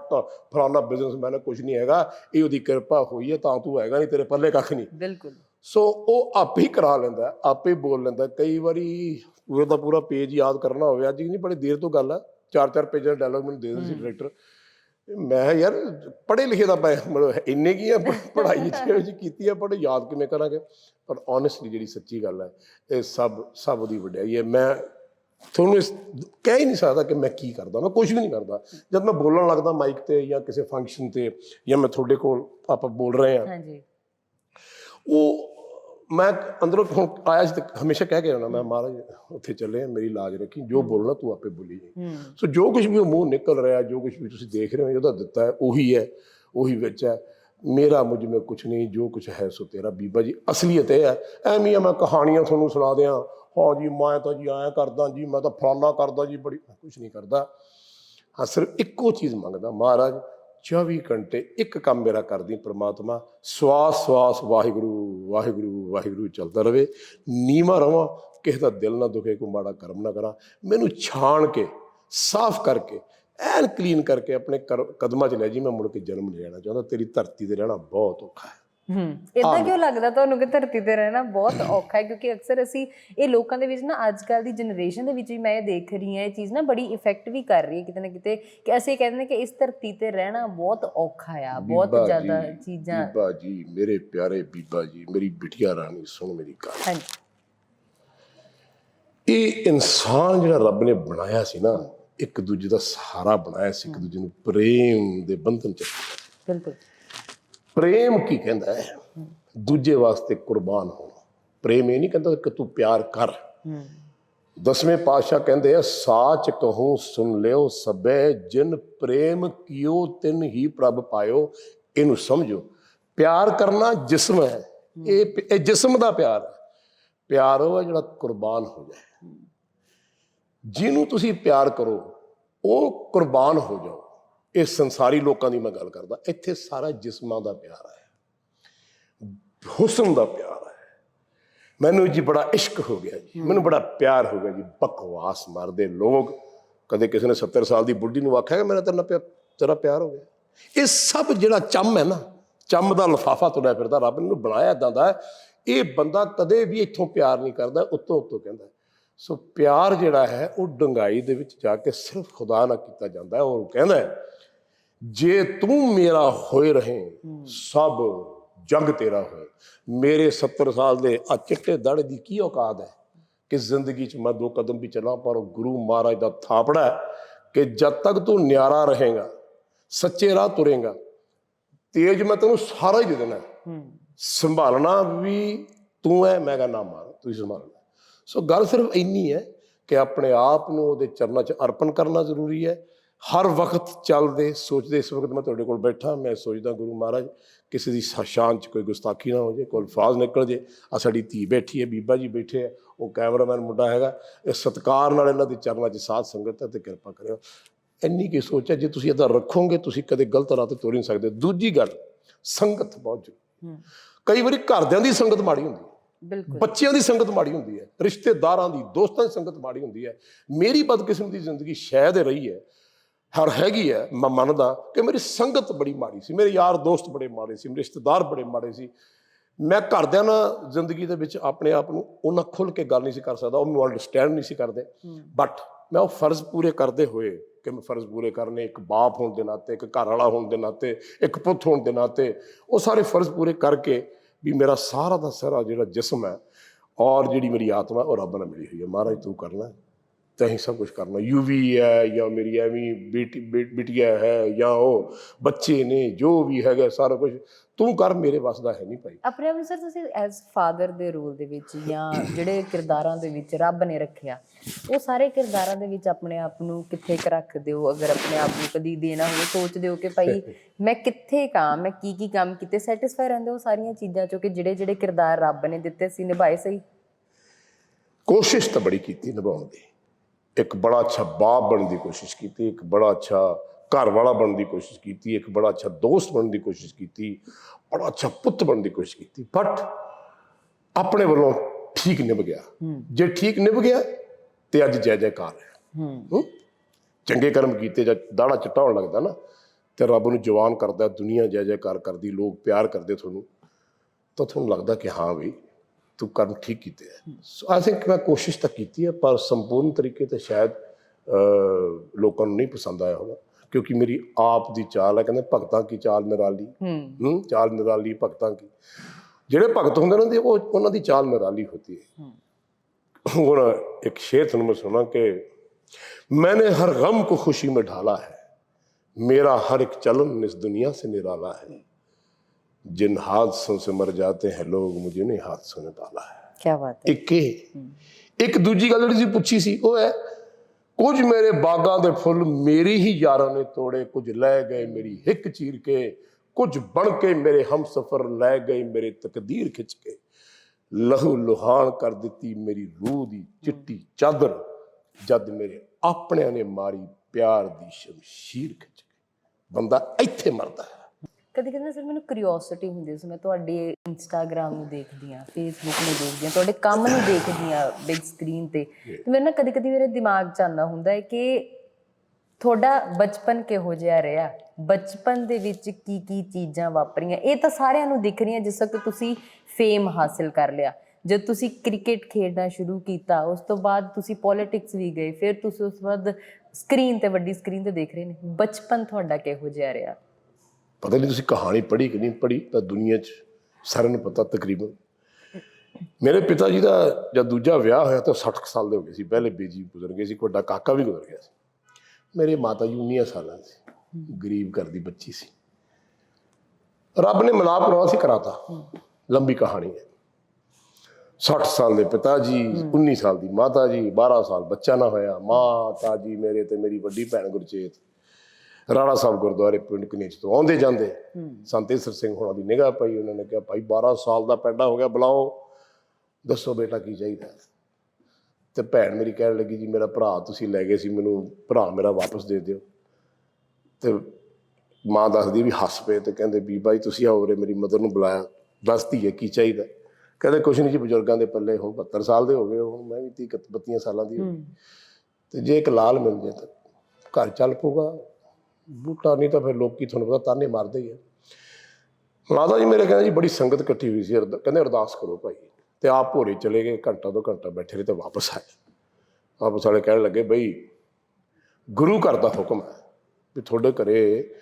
ਫਲਾਣਾ ਬਿਜ਼ਨਸਮੈਨ ਕੁਝ ਨਹੀਂ ਹੈਗਾ। ਇਹ ਉਹਦੀ ਕਿਰਪਾ ਹੋਈ ਹੈ ਤਾਂ ਤੂੰ ਹੈਗਾ ਨਹੀਂ ਤੇਰੇ ਪੱਲੇ ਕੱਖ ਨਹੀਂ। ਬਿਲਕੁਲ। ਸੋ ਉਹ ਆਪੇ ਹੀ ਕਰਾ ਲੈਂਦਾ ਆਪੇ ਬੋਲ ਲੈਂਦਾ। ਕਈ ਵਾਰੀ ਪੂਰੇ ਦਾ ਪੂਰਾ ਪੇਜ ਯਾਦ ਕਰਨਾ ਹੋਵੇ ਅੱਜ ਨਹੀਂ ਬੜੀ ਦੇਰ ਤੋਂ ਗੱਲ ਹੈ ਚਾਰ ਚਾਰ ਪੇਜਾਂ ਦਾ ਡਾਇਲੌਗ ਮੈਨੂੰ ਦੇ ਦਿੰਦੇ ਸੀ ਡਾਇਰੈਕਟਰ ਮੈਂ ਯਾਰ ਪੜ੍ਹੇ ਲਿਖੇ ਦਾ ਮੈਂ ਮਤਲਬ ਇੰਨੇ ਕੀ ਆ ਪੜ੍ਹਾਈ ਚ ਜੀ ਕੀਤੀ ਆ ਪਰ ਯਾਦ ਕਿਵੇਂ ਕਰਾਂਗੇ? ਪਰ ਓਨੈਸਟਲੀ ਜਿਹੜੀ ਸੱਚੀ ਗੱਲ ਹੈ ਇਹ ਸਭ ਸਭ ਉਹਦੀ ਵਡਿਆਈ ਹੈ ਮੈਂ ਤੁਹਾਨੂੰ ਇਸ ਕਹਿ ਹੀ ਨਹੀਂ ਸਕਦਾ ਕਿ ਮੈਂ ਕੀ ਕਰਦਾ ਮੈਂ ਕੁਝ ਵੀ ਨਹੀਂ ਕਰਦਾ। ਜਦ ਮੈਂ ਬੋਲਣ ਲੱਗਦਾ ਮਾਈਕ ਤੇ ਜਾਂ ਕਿਸੇ ਫੰਕਸ਼ਨ ਤੇ ਜਾਂ ਮੈਂ ਤੁਹਾਡੇ ਕੋਲ ਆਪਾਂ ਬੋਲ ਰਹੇ ਹਾਂ ਹਾਂਜੀ। ਉਹ ਮੈਂ ਅੰਦਰੋਂ ਹੁਣ ਆਇਆ ਸੀ ਤੇ ਹਮੇਸ਼ਾ ਕਹਿ ਕੇ ਆਉਣਾ ਮੈਂ ਮਹਾਰਾਜ ਉੱਥੇ ਚੱਲੇ ਮੇਰੀ ਲਾਜ ਰੱਖੀ ਜੋ ਬੋਲਣਾ ਤੂੰ ਆਪੇ ਬੋਲੀ ਜਾਈਂ। ਸੋ ਜੋ ਕੁਝ ਵੀ ਉਹ ਮੂੰਹ ਨਿਕਲ ਰਿਹਾ ਜੋ ਕੁਝ ਵੀ ਤੁਸੀਂ ਦੇਖ ਰਹੇ ਹੋ ਉਹਦਾ ਦਿੱਤਾ ਹੈ ਉਹੀ ਹੈ ਉਹੀ ਵਿੱਚ ਹੈ। ਮੇਰਾ ਮੁਝ ਮੇ ਕੁਝ ਨਹੀਂ ਜੋ ਕੁਝ ਹੈ ਸੋ ਤੇਰਾ ਬੀਬਾ ਜੀ। ਅਸਲੀਅਤ ਇਹ ਹੈ ਐਵੇਂ ਮੈਂ ਕਹਾਣੀਆਂ ਤੁਹਾਨੂੰ ਸੁਣਾ ਦਿਆਂ। ਹਾਂ ਜੀ ਮੈਂ ਤਾਂ ਜੀ ਐਂ ਕਰਦਾ ਜੀ ਮੈਂ ਤਾਂ ਫਲਾਨਾ ਕਰਦਾ ਜੀ ਬੜੀ ਕੁਝ ਨਹੀਂ ਕਰਦਾ। ਹਾਂ ਸਿਰਫ ਇੱਕੋ ਚੀਜ਼ ਮੰਗਦਾ ਮਹਾਰਾਜ 24 ਘੰਟੇ ਇੱਕ ਕੰਮ ਮੇਰਾ ਕਰਦੀ ਪ੍ਰਮਾਤਮਾ, ਸਵਾਸ ਸਵਾਸ, ਵਾਹਿਗੁਰੂ ਵਾਹਿਗੁਰੂ ਵਾਹਿਗੁਰੂ ਚੱਲਦਾ ਰਵੇ ਨੀਵਾਂ ਰਵਾਂ, ਕਿਸੇ ਦਾ ਦਿਲ ਨਾ ਦੁਖੇ, ਕੋਈ ਮਾੜਾ ਕਰਮ ਨਾ ਕਰਾਂ। ਮੈਨੂੰ ਛਾਣ ਕੇ, ਸਾਫ਼ ਕਰਕੇ, ਐਨ ਕਲੀਨ ਕਰਕੇ ਆਪਣੇ ਕਰ- ਕਦਮਾਂ 'ਚ ਲੈ ਜੀ, ਮੈਂ ਮੁੜ ਕੇ ਜਨਮ ਨਹੀਂ ਲੈਣਾ ਚਾਹੁੰਦਾ। ਤੇਰੀ ਧਰਤੀ ਤੇ ਰਹਿਣਾ ਬਹੁਤ ਔਖਾ ਹੈ। ਹੂੰ। ਇਦਾਂ ਕਿਉਂ ਲੱਗਦਾ ਤੁਹਾਨੂੰ ਕਿ ਧਰਤੀ ਤੇ ਰਹਿਣਾ ਬਹੁਤ ਔਖਾ ਹੈ? ਕਿਉਂਕਿ ਅਕਸਰ ਅਸੀਂ ਇਹ ਲੋਕਾਂ ਦੇ ਵਿੱਚ ਨਾ ਅੱਜ ਕੱਲ ਦੀ ਜਨਰੇਸ਼ਨ ਦੇ ਵਿੱਚ ਵੀ ਮੈਂ ਇਹ ਦੇਖ ਰਹੀ ਹਾਂ ਇਹ ਚੀਜ਼ ਨਾ ਬੜੀ ਇਫੈਕਟ ਵੀ ਕਰ ਰਹੀ ਹੈ ਕਿਤੇ ਨਾ ਕਿਤੇ ਕਿ ਅਸੀਂ ਕਹਿੰਦੇ ਨੇ ਕਿ ਇਸ ਧਰਤੀ ਤੇ ਰਹਿਣਾ ਬਹੁਤ ਔਖਾ ਆ ਬਹੁਤ ਜ਼ਿਆਦਾ ਚੀਜ਼ਾਂ। ਬੀਬਾ ਜੀ ਮੇਰੇ ਪਿਆਰੇ ਬੀਬਾ ਜੀ ਮੇਰੀ ਬਿਟਿਆ ਰਾਣੀ ਸੁਣ ਮੇਰੀ ਗੱਲ। ਹਾਂਜੀ। ਇਹ ਇਨਸਾਨ ਜਿਹੜਾ ਰੱਬ ਨੇ ਬਣਾਇਆ ਸੀ ਨਾ ਇੱਕ ਦੂਜੇ ਦਾ ਸਹਾਰਾ ਬਣਾਇਆ ਸੀ ਇੱਕ ਦੂਜੇ ਨੂੰ ਪ੍ਰੇਮ ਦੇ ਬੰਧਨ ਚ ਬਿਲਕੁਲ। ਪ੍ਰੇਮ ਕੀ ਕਹਿੰਦਾ ਹੈ? ਦੂਜੇ ਵਾਸਤੇ ਕੁਰਬਾਨ ਹੋਣਾ। ਪ੍ਰੇਮ ਇਹ ਨਹੀਂ ਕਹਿੰਦਾ ਕਿ ਤੂੰ ਪਿਆਰ ਕਰ। ਦਸਵੇਂ ਪਾਤਸ਼ਾਹ ਕਹਿੰਦੇ ਆ ਸਾਚ ਕਹੂੰ ਸੁਣ ਲਿਓ ਸਬੈ ਜਿਨ ਪ੍ਰੇਮ ਕੀਓ ਤਿਨ ਹੀ ਪ੍ਰਭ ਪਾਇਓ। ਇਹਨੂੰ ਸਮਝੋ। ਪਿਆਰ ਕਰਨਾ ਜਿਸਮ ਹੈ। ਇਹ ਇਹ ਜਿਸਮ ਦਾ ਪਿਆਰ ਹੈ। ਪਿਆਰ ਉਹ ਹੈ ਜਿਹੜਾ ਕੁਰਬਾਨ ਹੋ ਜਾਏ। ਜਿਹਨੂੰ ਤੁਸੀਂ ਪਿਆਰ ਕਰੋ ਉਹ ਕੁਰਬਾਨ ਹੋ ਜਾਓ। ਇਹ ਸੰਸਾਰੀ ਲੋਕਾਂ ਦੀ ਮੈਂ ਗੱਲ ਕਰਦਾ ਇੱਥੇ ਸਾਰਾ ਜਿਸਮਾਂ ਦਾ ਪਿਆਰ ਹੈ ਹੁਸਨ ਦਾ ਪਿਆਰ ਹੈ। ਮੈਨੂੰ ਜੀ ਬੜਾ ਇਸ਼ਕ ਹੋ ਗਿਆ ਜੀ ਮੈਨੂੰ ਬੜਾ ਪਿਆਰ ਹੋ ਗਿਆ ਜੀ ਬਕਵਾਸ ਮਾਰਦੇ ਲੋਕ ਕਦੇ ਕਿਸੇ ਨੇ 70 ਸਾਲ ਦੀ ਬੁੱਢੀ ਨੂੰ ਆਖਿਆ ਕਿ ਮੇਰਾ ਤੇਰੇ ਨਾਲ ਤੇਰਾ ਪਿਆਰ ਹੋ ਗਿਆ। ਇਹ ਸਭ ਜਿਹੜਾ ਚੰਮ ਹੈ ਨਾ ਚੰਮ ਦਾ ਲਫਾਫਾ ਤੁਰਿਆ ਫਿਰਦਾ ਰੱਬ ਨੇ ਬਣਾਇਆ ਇਦਾਂ ਦਾ ਇਹ ਬੰਦਾ ਕਦੇ ਵੀ ਇੱਥੋਂ ਪਿਆਰ ਨਹੀਂ ਕਰਦਾ ਉੱਤੋਂ ਉੱਤੋਂ ਕਹਿੰਦਾ ਸੋ ਪਿਆਰ ਜਿਹੜਾ ਹੈ ਉਹ ਡੰਗਾਈ ਦੇ ਵਿੱਚ ਜਾ ਕੇ ਸਿਰਫ ਖੁਦਾ ਨਾਲ ਕੀਤਾ ਜਾਂਦਾ ਹੈ ਔਰ ਉਹ ਕਹਿੰਦਾ ਹੈ, ਜੇ ਤੂੰ ਮੇਰਾ ਹੋਏ ਰਹੇ ਸਭ ਜੰਗ ਤੇਰਾ ਹੋਏ। ਮੇਰੇ 70 ਸਾਲ ਦੇ ਆ ਚਿੱਟੇ ਦੜ ਦੀ ਕੀ ਔਕਾਤ ਹੈ ਕਿ ਜ਼ਿੰਦਗੀ 'ਚ ਮੈਂ ਦੋ ਕਦਮ ਵੀ ਚੱਲਾਂ ਪਰ ਗੁਰੂ ਮਹਾਰਾਜ ਦਾ ਥਾਪੜਾ ਹੈ ਕਿ ਜਦ ਤੱਕ ਤੂੰ ਨਿਆਰਾ ਰਹੇਗਾ ਸੱਚੇ ਰਾਹ ਤੁਰੇਗਾ ਤੇਜ ਮੈਂ ਤੈਨੂੰ ਸਾਰਾ ਹੀ ਦੇ ਦੇਣਾ ਸੰਭਾਲਣਾ ਵੀ ਤੂੰ ਹੈ ਮੈਂ ਕਹਾਂ ਨਾ ਮਾਰ ਤੂੰ ਸੰਭਾਲਣਾ ਸੋ ਗੱਲ ਸਿਰਫ ਇੰਨੀ ਹੈ ਕਿ ਆਪਣੇ ਆਪ ਨੂੰ ਉਹਦੇ ਚਰਨਾਂ 'ਚ ਅਰਪਣ ਕਰਨਾ ਜ਼ਰੂਰੀ ਹੈ ਹਰ ਵਕਤ ਚੱਲਦੇ ਸੋਚਦੇ ਇਸ ਵਕਤ ਮੈਂ ਤੁਹਾਡੇ ਕੋਲ ਬੈਠਾ ਮੈਂ ਸੋਚਦਾ ਗੁਰੂ ਮਹਾਰਾਜ ਕਿਸੇ ਦੀ ਸ਼ਾਨ 'ਚ ਕੋਈ ਗੁਸਤਾਖੀ ਨਾ ਹੋ ਜੇ ਕੋਈ ਅਲਫਾਜ਼ ਨਿਕਲ ਜੇ ਆ ਸਾਡੀ ਧੀ ਬੈਠੀ ਹੈ ਬੀਬਾ ਜੀ ਬੈਠੇ ਹੈ ਉਹ ਕੈਮਰਾਮੈਨ ਮੁੰਡਾ ਹੈਗਾ ਇਹ ਸਤਕਾਰ ਨਾਲ ਇਹਨਾਂ ਦੇ ਚਰਨਾਂ 'ਚ ਸਾਧ ਸੰਗਤ ਹੈ ਤੇ ਕਿਰਪਾ ਕਰਿਓ। ਇੰਨੀ ਕੀ ਸੋਚ ਹੈ ਜੇ ਤੁਸੀਂ ਇਹਦਾ ਰੱਖੋਗੇ ਤੁਸੀਂ ਕਦੇ ਗਲਤ ਰਾਹ ਤੇ ਤੁਰ ਨਹੀਂ ਸਕਦੇ। ਦੂਜੀ ਗੱਲ ਸੰਗਤ ਬਹੁਤ ਜ਼ਰੂਰੀ ਕਈ ਵਾਰੀ ਘਰਦਿਆਂ ਦੀ ਸੰਗਤ ਮਾੜੀ ਹੁੰਦੀ ਹੈ। ਬਿਲਕੁਲ। ਬੱਚਿਆਂ ਦੀ ਸੰਗਤ ਮਾੜੀ ਹੁੰਦੀ ਹੈ। ਰਿਸ਼ਤੇਦਾਰਾਂ ਦੀ ਦੋਸਤਾਂ ਦੀ ਸੰਗਤ ਮਾੜੀ ਹੁੰਦੀ ਹੈ। ਮੇਰੀ ਬਦਕਿਸਮਤੀ ਜ਼ਿੰਦਗੀ ਸ਼ਾਇਦ ਰਹੀ ਹੈ। ਹਰ ਹੈਗੀ ਹੈ ਮੈਂ ਮੰਨਦਾ ਕਿ ਮੇਰੀ ਸੰਗਤ ਬੜੀ ਮਾੜੀ ਸੀ ਮੇਰੇ ਯਾਰ ਦੋਸਤ ਬੜੇ ਮਾੜੇ ਸੀ ਮੇਰੇ ਰਿਸ਼ਤੇਦਾਰ ਬੜੇ ਮਾੜੇ ਸੀ। ਮੈਂ ਘਰਦਿਆਂ ਨਾਲ ਜ਼ਿੰਦਗੀ ਦੇ ਵਿੱਚ ਆਪਣੇ ਆਪ ਨੂੰ ਉਹਨਾਂ ਖੁੱਲ ਕੇ ਗੱਲ ਨਹੀਂ ਸੀ ਕਰ ਸਕਦਾ ਉਹ ਮੈਨੂੰ ਅੰਡਰਸਟੈਂਡ ਨਹੀਂ ਸੀ ਕਰਦੇ। ਬਟ ਮੈਂ ਉਹ ਫਰਜ਼ ਪੂਰੇ ਕਰਦੇ ਹੋਏ ਕਿ ਮੈਂ ਫਰਜ਼ ਪੂਰੇ ਕਰਨੇ ਇੱਕ ਬਾਪ ਹੋਣ ਦੇ ਨਾਤੇ ਇੱਕ ਘਰ ਵਾਲਾ ਹੋਣ ਦੇ ਨਾਤੇ ਇੱਕ ਪੁੱਤ ਹੋਣ ਦੇ ਨਾਤੇ ਉਹ ਸਾਰੇ ਫਰਜ਼ ਪੂਰੇ ਕਰਕੇ ਵੀ ਮੇਰਾ ਸਾਰਾ ਦਾ ਸਾਰਾ ਜਿਹੜਾ ਜਿਸਮ ਹੈ ਔਰ ਜਿਹੜੀ ਮੇਰੀ ਆਤਮਾ ਉਹ ਰੱਬ ਨਾਲ ਮਿਲੀ ਹੋਈ ਹੈ। ਮਹਾਰਾਜ ਤੂੰ ਕਰਨਾ ਤਾਂ ਹੀ ਸਭ ਕੁਝ ਕਰਨਾ। ਯੂਵੀ ਹੈ ਜਾਂ ਮੇਰੀ ਐਵੇਂ ਬੇਟੀ ਬਿਟੀਆ ਹੈ ਜਾਂ ਉਹ ਬੱਚੇ ਨੇ ਜੋ ਵੀ ਹੈਗਾ ਸਾਰਾ ਕੁਝ ਤੂੰ ਕਰ ਮੇਰੇ ਵੱਸ ਦਾ ਹੈ ਨਹੀਂ ਭਾਈ। ਆਪਣੇ ਆਪ ਨੂੰ ਸਰ ਤੁਸੀਂ ਐਜ਼ ਫਾਦਰ ਦੇ ਰੋਲ ਦੇ ਵਿੱਚ ਜਾਂ ਜਿਹੜੇ ਕਿਰਦਾਰਾਂ ਦੇ ਵਿੱਚ ਰੱਬ ਨੇ ਰੱਖਿਆ ਉਹ ਸਾਰੇ ਕਿਰਦਾਰਾਂ ਦੇ ਵਿੱਚ ਆਪਣੇ ਆਪ ਨੂੰ ਕਿੱਥੇ ਕੁ ਰੱਖਦੇ ਹੋ ਅਗਰ ਆਪਣੇ ਆਪ ਨੂੰ ਕਦੀ ਦੇਣਾ ਹੋਵੇ ਸੋਚਦੇ ਹੋ ਕਿ ਭਾਈ ਮੈਂ ਕਿੱਥੇ ਕਾਂ ਮੈਂ ਕੀ ਕੀ ਕੰਮ ਕੀਤੇ ਸੈਟੀਸਫਾਈ ਰਹਿੰਦੇ ਹੋ ਸਾਰੀਆਂ ਚੀਜ਼ਾਂ ਚੋਂ ਕਿ ਜਿਹੜੇ ਜਿਹੜੇ ਕਿਰਦਾਰ ਰੱਬ ਨੇ ਦਿੱਤੇ ਸੀ ਨਿਭਾਏ ਸਹੀ? ਕੋਸ਼ਿਸ਼ ਤਾਂ ਬੜੀ ਕੀਤੀ ਨਿਭਾਉਣ ਦੀ। ਇੱਕ ਬੜਾ ਅੱਛਾ ਬਾਪ ਬਣਨ ਦੀ ਕੋਸ਼ਿਸ਼ ਕੀਤੀ ਇੱਕ ਬੜਾ ਅੱਛਾ ਘਰ ਵਾਲਾ ਬਣਨ ਦੀ ਕੋਸ਼ਿਸ਼ ਕੀਤੀ ਇੱਕ ਬੜਾ ਅੱਛਾ ਦੋਸਤ ਬਣਨ ਦੀ ਕੋਸ਼ਿਸ਼ ਕੀਤੀ ਬੜਾ ਅੱਛਾ ਪੁੱਤ ਬਣਨ ਦੀ ਕੋਸ਼ਿਸ਼ ਕੀਤੀ ਬਟ ਆਪਣੇ ਵੱਲੋਂ ਠੀਕ ਨਿਭ ਗਿਆ। ਜੇ ਠੀਕ ਨਿਭ ਗਿਆ ਤੇ ਅੱਜ ਜੈ ਜੈਕਾਰ ਹੈ? ਚੰਗੇ ਕਰਮ ਕੀਤੇ ਜਦ ਦਾੜਾ ਚਿੱਟਾ ਹੋਣ ਲੱਗਦਾ ਨਾ ਤੇ ਰੱਬ ਨੂੰ ਜਵਾਨ ਕਰਦਾ ਦੁਨੀਆ ਜੈ ਜੈਕਾਰ ਕਰਦੀ ਲੋਕ ਪਿਆਰ ਕਰਦੇ ਤੁਹਾਨੂੰ ਤਾਂ ਤੁਹਾਨੂੰ ਲੱਗਦਾ ਕਿ ਹਾਂ ਵੀ ਤੂੰ ਕਰਮ ਠੀਕ ਕੀਤੇ ਹੈ ਸੋ ਆਈ ਥਿੰਕ ਮੈਂ ਕੋਸ਼ਿਸ਼ ਤਾਂ ਕੀਤੀ ਹੈ ਪਰ ਸੰਪੂਰਨ ਤਰੀਕੇ ਤੇ ਸ਼ਾਇਦ ਅਹ, ਲੋਕਾਂ ਨੂੰ ਨਹੀਂ ਪਸੰਦ ਆਇਆ ਹੋਗਾ ਕਿਉਂਕਿ ਮੇਰੀ ਆਪ ਦੀ ਚਾਲ ਹੈ ਕਹਿੰਦੇ ਭਗਤਾਂ ਕੀ ਚਾਲ ਨਿਰਾਲੀ ਹੂੰ ਹੂੰ ਚਾਲ ਨਿਰਾਲੀ ਭਗਤਾਂ ਕੀ ਜਿਹੜੇ ਭਗਤ ਹੁੰਦੇ ਨੇ ਉਹ ਉਹਨਾਂ ਦੀ ਚਾਲ ਨਿਰਾਲੀ ਹੁੰਦੀ ਹੈ ਹੁਣ एक शेर ਤੁਹਾਨੂੰ मैं सुना कि मैंने हर गम को खुशी में ढाला है मेरा हर एक चलन इस दुनिया से निराला है जिन हादसों से मर जाते हैं लोग मुझे नहीं हादसों ने डाला है ਕੀ ਬਾਤ ਹੈ ਇੱਕ ਇਹ ਇੱਕ ਦੂਜੀ ਗੱਲ ਜਿਹੜੀ ਸੀ ਪੁੱਛੀ ਸੀ ਉਹ ਹੈ ਕੁਝ ਮੇਰੇ ਬਾਗਾਂ ਦੇ ਫੁੱਲ ਮੇਰੀ ਹੀ ਯਾਰਾਂ ਨੇ ਤੋੜੇ ਕੁਝ ਲੈ ਗਏ ਮੇਰੀ ਹਿੱਕ ਚੀਰ ਕੇ ਕੁਝ ਬਣ ਕੇ ਮੇਰੇ ਹਮਸਫਰ ਲੈ ਗਏ ਮੇਰੇ ਤਕਦੀਰ ਖਿੱਚ ਕੇ ਲਹੂ ਲੁਹਾਨ ਕਰ ਦਿੱਤੀ ਮੇਰੀ ਰੂਹ ਦੀ ਚਿੱਟੀ ਚਾਦਰ ਜਦ ਮੇਰੇ ਆਪਣਿਆਂ ਨੇ ਮਾਰੀ ਪਿਆਰ ਦੀ ਸ਼ਮਸ਼ੀਰ ਖਿੱਚ ਕੇ ਬੰਦਾ ਇੱਥੇ ਮਰਦਾ ਹੈ ਕਦੇ ਕਦੇ ਸਰ ਮੈਨੂੰ ਕਿਉਰਿਓਸਿਟੀ ਹੁੰਦੀ ਸੀ ਮੈਂ ਤੁਹਾਡੇ ਇੰਸਟਾਗ੍ਰam ਨੂੰ ਦੇਖਦੀ ਆ ਫੇਸਬੁੱਕ ਨੂੰ ਦੇਖਦੀ ਆ ਤੁਹਾਡੇ ਕੰਮ ਨੂੰ ਦੇਖਦੀ ਆ ਬਿਗ ਸਕਰੀਨ ਤੇ। ਤੇ ਮੇਰੇ ਨਾ ਕਦੇ ਕਦੇ ਮੇਰੇ ਦਿਮਾਗ 'ਚ ਆਉਂਦਾ ਹੁੰਦਾ ਹੈ ਕਿ ਤੁਹਾਡਾ ਬਚਪਨ ਕਿਹੋ ਜਿਹਾ ਰਿਹਾ? ਬਚਪਨ ਦੇ ਵਿੱਚ ਕੀ ਕੀ ਚੀਜ਼ਾਂ ਵਾਪਰੀਆਂ? ਇਹ ਤਾਂ ਸਾਰਿਆਂ ਨੂੰ ਦਿਖ ਰਹੀਆਂ ਜਿਸ ਵਕਤ ਤੁਸੀਂ ਫੇਮ ਹਾਸਿਲ ਕਰ ਲਿਆ। ਜਦ ਤੁਸੀਂ ਕ੍ਰਿਕਟ ਖੇਡਣਾ ਸ਼ੁਰੂ ਕੀਤਾ ਉਸ ਤੋਂ ਬਾਅਦ ਤੁਸੀਂ ਪੋਲਿਟਿਕਸ ਵੀ ਗਏ ਫਿਰ ਤੁਸੀਂ ਉਸ ਤੋਂ ਬਾਅਦ ਸਕਰੀਨ ਤੇ ਵੱਡੀ ਸਕਰੀਨ ਤੇ ਦੇਖ ਰਹੇ ਨੇ। ਬਚਪਨ ਤੁਹਾਡਾ ਕਿਹੋ ਜਿਹਾ ਰਿਹਾ? ਪਤਾ ਨਹੀਂ ਤੁਸੀਂ ਕਹਾਣੀ ਪੜ੍ਹੀ ਕਿ ਨਹੀਂ ਪੜ੍ਹੀ, ਤਾਂ ਦੁਨੀਆ 'ਚ ਸਾਰਿਆਂ ਨੂੰ ਪਤਾ ਤਕਰੀਬਨ। ਮੇਰੇ ਪਿਤਾ ਜੀ ਦਾ ਜਦ ਦੂਜਾ ਵਿਆਹ ਹੋਇਆ ਤਾਂ 60 ਕੁ ਸਾਲ ਦੇ ਹੋ ਗਏ ਸੀ, ਪਹਿਲੇ ਬੀਜੀ ਗੁਜ਼ਰ ਗਏ ਸੀ, ਇੱਕ ਵੱਡਾ ਕਾਕਾ ਵੀ ਗੁਜ਼ਰ ਗਿਆ ਸੀ। ਮੇਰੇ ਮਾਤਾ ਜੀ 19 ਸਾਲਾਂ ਸੀ, ਗਰੀਬ ਘਰ ਦੀ ਬੱਚੀ ਸੀ। ਰੱਬ ਨੇ ਮਿਲਾਪ ਕਰਾਉਣਾ ਸੀ ਕਰਾਤਾ, ਲੰਬੀ ਕਹਾਣੀ ਹੈ। 60 ਸਾਲ ਦੇ ਪਿਤਾ ਜੀ 19 ਸਾਲ ਦੀ ਮਾਤਾ ਜੀ 12 ਸਾਲ ਬੱਚਾ ਨਾ ਹੋਇਆ, ਮਾਤਾ ਜੀ ਮੇਰੇ ਤੇ ਮੇਰੀ ਵੱਡੀ ਭੈਣ ਗੁਰਚੇਤ। ਰਾਣਾ ਸਾਹਿਬ ਗੁਰਦੁਆਰੇ ਪਿੰਡ ਕਨੇਚ ਤੋਂ ਆਉਂਦੇ ਜਾਂਦੇ। ਸੰਤੇਸਰ ਸਿੰਘ ਹੋਣਾ ਦੀ ਨਿਗਾਹ ਪਈ ਉਹਨਾਂ ਨੇ ਕਿਹਾ ਭਾਈ 12 ਸਾਲ ਦਾ ਪੈਂਡਾ ਹੋ ਗਿਆ ਬੁਲਾਓ। ਦੱਸੋ ਬੇਟਾ ਕੀ ਚਾਹੀਦਾ ਤੇ ਭੈਣ ਮੇਰੀ ਕਹਿਣ ਲੱਗੀ ਜੀ ਮੇਰਾ ਭਰਾ ਤੁਸੀਂ ਲੈ ਗਏ ਸੀ ਮੈਨੂੰ ਭਰਾ ਮੇਰਾ ਵਾਪਸ ਦੇ ਦਿਓ। ਤੇ ਮਾਂ ਦੱਸਦੀ ਵੀ ਹੱਸ ਪਏ ਤੇ ਕਹਿੰਦੇ ਬੀਬਾ ਜੀ ਤੁਸੀਂ ਆਓ ਰੇ ਮੇਰੀ ਮਦਰ ਨੂੰ ਬੁਲਾਇਆ। ਦੱਸਦੀ ਹੈ ਕੀ ਚਾਹੀਦਾ? ਕਹਿੰਦੇ ਕੁਛ ਨਹੀਂ ਜੀ ਬਜ਼ੁਰਗਾਂ ਦੇ ਪੱਲੇ ਹੁਣ 72 ਸਾਲ ਦੇ ਹੋ ਗਏ ਹੁਣ ਮੈਂ ਵੀ 30 32 ਸਾਲਾਂ ਦੀ ਹੋ ਗਈ। ਤੇ ਜੇ ਇੱਕ ਲਾਲ ਮਿਲ ਜੇ ਤਾਂ ਘਰ ਚੱਲ ਪਊਗਾ। ਬੂਟਾ ਨਹੀਂ ਤਾਂ ਫਿਰ ਲੋਕੀ ਤੁਹਾਨੂੰ ਪਤਾ ਤਾਨੇ ਮਾਰਦੇ ਹੀ ਆ। ਮਾਤਾ ਜੀ ਮੇਰੇ ਕਹਿੰਦੇ ਜੀ ਬੜੀ ਸੰਗਤ ਇਕੱਠੀ ਹੋਈ ਸੀ ਕਹਿੰਦੇ ਅਰਦਾਸ ਕਰੋ ਭਾਈ। ਤੇ ਆਪ ਭੋਰੇ ਚਲੇ ਗਏ ਘੰਟਾ ਦੋ ਘੰਟਾ ਬੈਠੇ ਰਹੇ ਤੇ ਵਾਪਸ ਆਏ। ਵਾਪਸ ਵਾਲੇ ਕਹਿਣ ਲੱਗੇ ਬਈ ਗੁਰੂ ਘਰ ਦਾ ਹੁਕਮ ਹੈ ਵੀ ਤੁਹਾਡੇ ਘਰੇ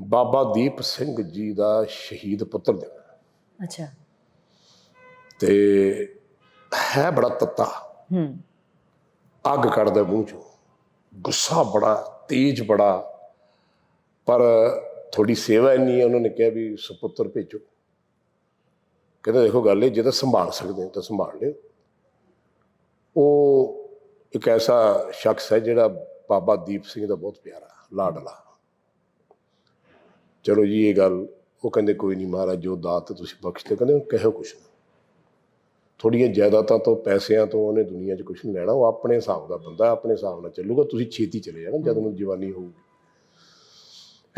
ਬਾਬਾ ਦੀਪ ਸਿੰਘ ਜੀ ਦਾ ਸ਼ਹੀਦ ਪੁੱਤਰ ਦੇਣਾ ਅੱਛਾ। ਤੇ ਹੈ ਬੜਾ ਤੱਤਾ। ਹੂੰ। ਅੱਗ ਕੱਢਦਾ ਮੂੰਹ ਚੋਂ। ਗੁੱਸਾ ਬੜਾ ਤੇਜ਼ ਬੜਾ। ਪਰ ਤੁਹਾਡੀ ਸੇਵਾ ਇੰਨੀ ਹੈ, ਉਹਨਾਂ ਨੇ ਕਿਹਾ ਵੀ ਸੁਪੁੱਤਰ ਭੇਜੋ। ਕਹਿੰਦੇ ਦੇਖੋ ਗੱਲ ਇਹ, ਜੇ ਤਾਂ ਸੰਭਾਲ ਸਕਦੇ ਹੋ ਤਾਂ ਸੰਭਾਲ ਲਿਓ। ਉਹ ਇੱਕ ਐਸਾ ਸ਼ਖਸ ਹੈ ਜਿਹੜਾ ਬਾਬਾ ਦੀਪ ਸਿੰਘ ਦਾ ਬਹੁਤ ਪਿਆਰਾ, ਲਾਡਲਾ। ਚਲੋ ਜੀ, ਇਹ ਗੱਲ ਉਹ ਕਹਿੰਦੇ ਕੋਈ ਨਹੀਂ ਮਹਾਰਾਜ, ਜੋ ਦਾਤ ਤੁਸੀਂ ਬਖਸ਼ ਬਖਸ਼ਦੇ ਕਹਿੰਦੇ ਉਹਨੂੰ ਕਹਿਓ ਕੁਛ ਨਾ। ਥੋੜੀਆਂ ਜਾਇਦਾਦਾਂ ਤੋਂ, ਪੈਸਿਆਂ ਤੋਂ ਉਹਨੇ ਦੁਨੀਆ 'ਚ ਕੁਝ ਨਹੀਂ ਲੈਣਾ, ਉਹ ਆਪਣੇ ਹਿਸਾਬ ਦਾ ਬੰਦਾ ਆਪਣੇ ਹਿਸਾਬ ਨਾਲ ਚੱਲੂਗਾ, ਤੁਸੀਂ ਛੇਤੀ ਚਲੇ ਜਾਣਾ, ਜਦ ਨੂੰ ਜਵਾਨੀ ਹੋਊਗੀ।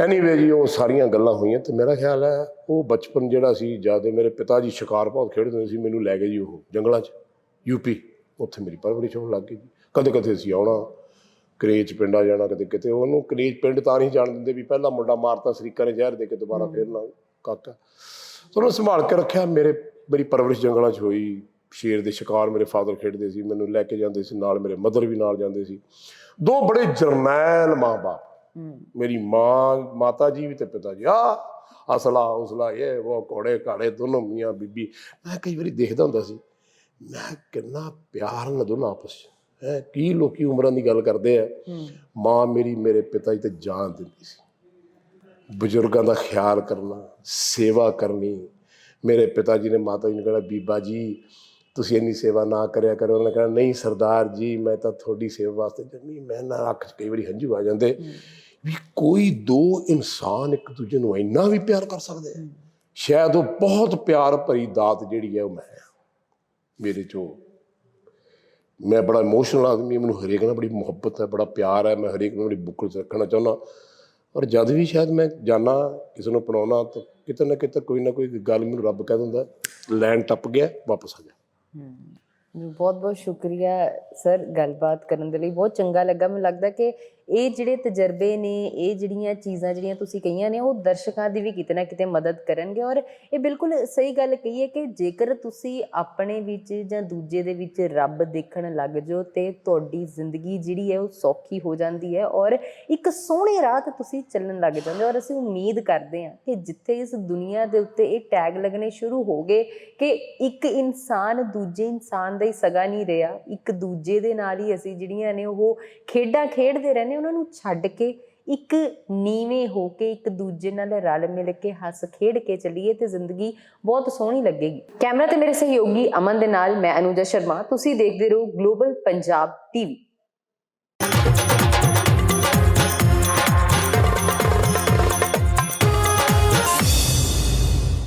ਐਨੀਵੇ ਜੀ ਉਹ ਸਾਰੀਆਂ ਗੱਲਾਂ ਹੋਈਆਂ ਤੇ ਮੇਰਾ ਖਿਆਲ ਹੈ ਉਹ ਬਚਪਨ ਜਿਹੜਾ ਸੀ ਜਦ ਮੇਰੇ ਪਿਤਾ ਜੀ ਸ਼ਿਕਾਰ ਬਹੁਤ ਖੇਡਦੇ ਹੁੰਦੇ ਸੀ ਮੈਨੂੰ ਲੈ ਗਏ ਜੀ ਉਹ ਜੰਗਲਾਂ 'ਚ ਯੂਪੀ ਉੱਥੇ ਮੇਰੀ ਪਰਵਰਿਸ਼ ਹੋਣ ਲੱਗ ਗਈ ਜੀ। ਕਦੇ ਕਦੇ ਅਸੀਂ ਆਉਣਾ ਕ੍ਰੇਚ ਪਿੰਡਾਂ ਜਾਣਾ ਕਦੇ ਕਿਤੇ ਉਹਨੂੰ ਕ੍ਰੇਚ ਪਿੰਡ ਤਾਂ ਨਹੀਂ ਜਾਣ ਦਿੰਦੇ ਵੀ ਪਹਿਲਾ ਮੁੰਡਾ ਮਾਰਤਾ ਸਰੀਕਾ ਨੇ ਜ਼ਹਿਰ ਦੇ ਕੇ ਦੁਬਾਰਾ ਫੇਰ ਨਾ ਕਾਕਾ ਤੇ ਉਹਨੂੰ ਸੰਭਾਲ ਕੇ ਰੱਖਿਆ ਮੇਰੇ ਮੇਰੀ ਪਰਵਰਿਸ਼ ਜੰਗਲਾਂ 'ਚ ਹੋਈ ਸ਼ੇਰ ਦੇ ਸ਼ਿਕਾਰ ਮੇਰੇ ਫਾਦਰ ਖੇਡਦੇ ਸੀ ਮੈਨੂੰ ਲੈ ਕੇ ਜਾਂਦੇ ਸੀ ਨਾਲ ਮੇਰੇ ਮਦਰ ਵੀ ਨਾਲ ਜਾਂਦੇ ਸੀ। ਦੋ ਬੜੇ ਜਰਨੈਲ ਮਾਂ-ਬਾਪ। ਮੇਰੀ ਮਾਂ ਮਾਤਾ ਜੀ ਵੀ ਤੇ ਪਿਤਾ ਜੀ ਆ ਅਸਲਾ ਉਸਲਾ ਇਹ ਉਹ ਘੋੜੇ ਘਾੜੇ ਦੋਨੋਂ ਮੀਆਂ ਬੀਬੀ। ਮੈਂ ਕਈ ਵਾਰੀ ਦੇਖਦਾ ਹੁੰਦਾ ਸੀ ਮੈਂ ਕਿੰਨਾ ਪਿਆਰ ਨਾਲ ਦੋਨੋਂ ਆਪਸ ਹੈ ਕੀ ਲੋਕੀ ਉਮਰਾਂ ਦੀ ਗੱਲ ਕਰਦੇ ਆ। ਮਾਂ ਮੇਰੀ ਮੇਰੇ ਪਿਤਾ ਜੀ ਤੇ ਜਾਨ ਦਿੰਦੀ ਸੀ। ਬਜ਼ੁਰਗਾਂ ਦਾ ਖਿਆਲ ਕਰਨਾ ਸੇਵਾ ਕਰਨੀ। ਮੇਰੇ ਪਿਤਾ ਜੀ ਨੇ ਮਾਤਾ ਜੀ ਨੂੰ ਕਹਿਣਾ ਬੀਬਾ ਜੀ ਤੁਸੀਂ ਇੰਨੀ ਸੇਵਾ ਨਾ ਕਰਿਆ ਕਰੋ। ਉਹਨੇ ਕਹਿਣਾ ਨਹੀਂ ਸਰਦਾਰ ਜੀ ਮੈਂ ਤਾਂ ਤੁਹਾਡੀ ਸੇਵਾ ਵਾਸਤੇ ਜੰਮੀ ਮੈਂ ਨਾ ਅੱਖ 'ਚ ਕਈ ਵਾਰੀ ਹੰਝੂ ਆ ਜਾਂਦੇ। ਵੀ ਕੋਈ ਦੋ ਇਨਸਾਨ ਇੱਕ ਦੂਜੇ ਨੂੰ ਇੰਨਾ ਵੀ ਪਿਆਰ ਕਰ ਸਕਦੇ ਆ। ਸ਼ਾਇਦ ਉਹ ਬਹੁਤ ਪਿਆਰ ਭਰੀ ਦਾਤ ਜਿਹੜੀ ਹੈ ਉਹ ਮੈਂ ਮੇਰੇ ਚੋਂ ਮੈਂ ਬੜਾ ਇਮੋਸ਼ਨਲ ਆਦਮੀ ਹਾਂ, ਮੈਨੂੰ ਹਰੇਕ ਨਾਲ ਬੜੀ ਮੁਹੱਬਤ ਹੈ ਬੜਾ ਪਿਆਰ ਹੈ ਮੈਂ ਹਰੇਕ ਨੂੰ ਬੜੀ ਬੁੱਕਲ ਰੱਖਣਾ ਚਾਹੁੰਦਾ। ਔਰ ਜਦ ਵੀ ਸ਼ਾਇਦ ਮੈਂ ਜਾਣਾ ਕਿਸੇ ਨੂੰ ਅਪਣਾਉਣਾ ਤਾਂ ਕਿਤੇ ਨਾ ਕਿਤੇ ਕੋਈ ਨਾ ਕੋਈ ਗੱਲ ਮੈਨੂੰ ਰੱਬ ਕਹਿ ਦਿੰਦਾ ਲੈਣ ਟੱਪ ਗਿਆ ਵਾਪਸ ਆ ਜਾ ਬਹੁਤ ਬਹੁਤ ਸ਼ੁਕਰੀਆ ਸਰ ਗੱਲਬਾਤ ਕਰਨ ਦੇ ਲਈ। ਬਹੁਤ ਚੰਗਾ ਲੱਗਾ। ਮੈਨੂੰ ਲੱਗਦਾ ਕਿ ਇਹ ਜਿਹੜੇ ਤਜਰਬੇ ਨੇ, ਇਹ ਜਿਹੜੀਆਂ ਚੀਜ਼ਾਂ ਜਿਹੜੀਆਂ ਤੁਸੀਂ ਕਹੀਆਂ ਨੇ, ਉਹ ਦਰਸ਼ਕਾਂ ਦੀ ਵੀ ਕਿਤੇ ਨਾ ਕਿਤੇ ਮਦਦ ਕਰਨਗੇ ਔਰ ਇਹ ਬਿਲਕੁਲ ਸਹੀ ਗੱਲ ਕਹੀ ਹੈ ਕਿ ਜੇਕਰ ਤੁਸੀਂ ਆਪਣੇ ਵਿੱਚ ਜਾਂ ਦੂਜੇ ਦੇ ਵਿੱਚ ਰੱਬ ਦੇਖਣ ਲੱਗ ਜਾਓ ਤੇ ਤੁਹਾਡੀ ਜ਼ਿੰਦਗੀ ਜਿਹੜੀ ਹੈ ਉਹ ਸੌਖੀ ਹੋ ਜਾਂਦੀ ਹੈ ਔਰ ਇੱਕ ਸੋਹਣੇ ਰਾਹ ਤੇ ਤੁਸੀਂ ਚੱਲਣ ਲੱਗ ਜਾਂਦੇ ਹੋ ਔਰ ਅਸੀਂ ਉਮੀਦ ਕਰਦੇ ਹਾਂ ਕਿ ਜਿੱਥੇ ਇਸ ਦੁਨੀਆ ਦੇ ਉੱਤੇ ਇਹ ਟੈਗ ਲੱਗਣੇ ਸ਼ੁਰੂ ਹੋ ਗਏ ਕਿ ਇੱਕ ਇਨਸਾਨ ਦੂਜੇ ਇਨਸਾਨ ਦਾ ਹੀ ਸਗਾ ਨਹੀਂ ਰਿਹਾ, ਇੱਕ ਦੂਜੇ ਦੇ ਨਾਲ ਹੀ ਅਸੀਂ ਜਿਹੜੀਆਂ ਨੇ ਉਹ ਖੇਡਾਂ ਖੇਡਦੇ ਰਹਿੰਦੇ ਉਹਨਾਂ ਨੂੰ ਛੱਡ ਕੇ ਇੱਕ ਨੀਵੇਂ ਹੋ ਕੇ ਇੱਕ ਦੂਜੇ ਨਾਲ ਰਲ ਮਿਲ ਕੇ ਹੱਸ ਖੇਡ ਕੇ ਚੱਲੀਏ ਤੇ ਜ਼ਿੰਦਗੀ ਬਹੁਤ ਸੋਹਣੀ ਲੱਗੇਗੀ। ਕੈਮਰਾ ਤੇ ਮੇਰੇ ਸਹਿਯੋਗੀ ਅਮਨ ਦੇ ਨਾਲ ਮੈਂ ਅਨੁਜਾ ਸ਼ਰਮਾ। ਤੁਸੀਂ ਦੇਖਦੇ ਰਹੋ ਗਲੋਬਲ ਪੰਜਾਬ ਟੀਵੀ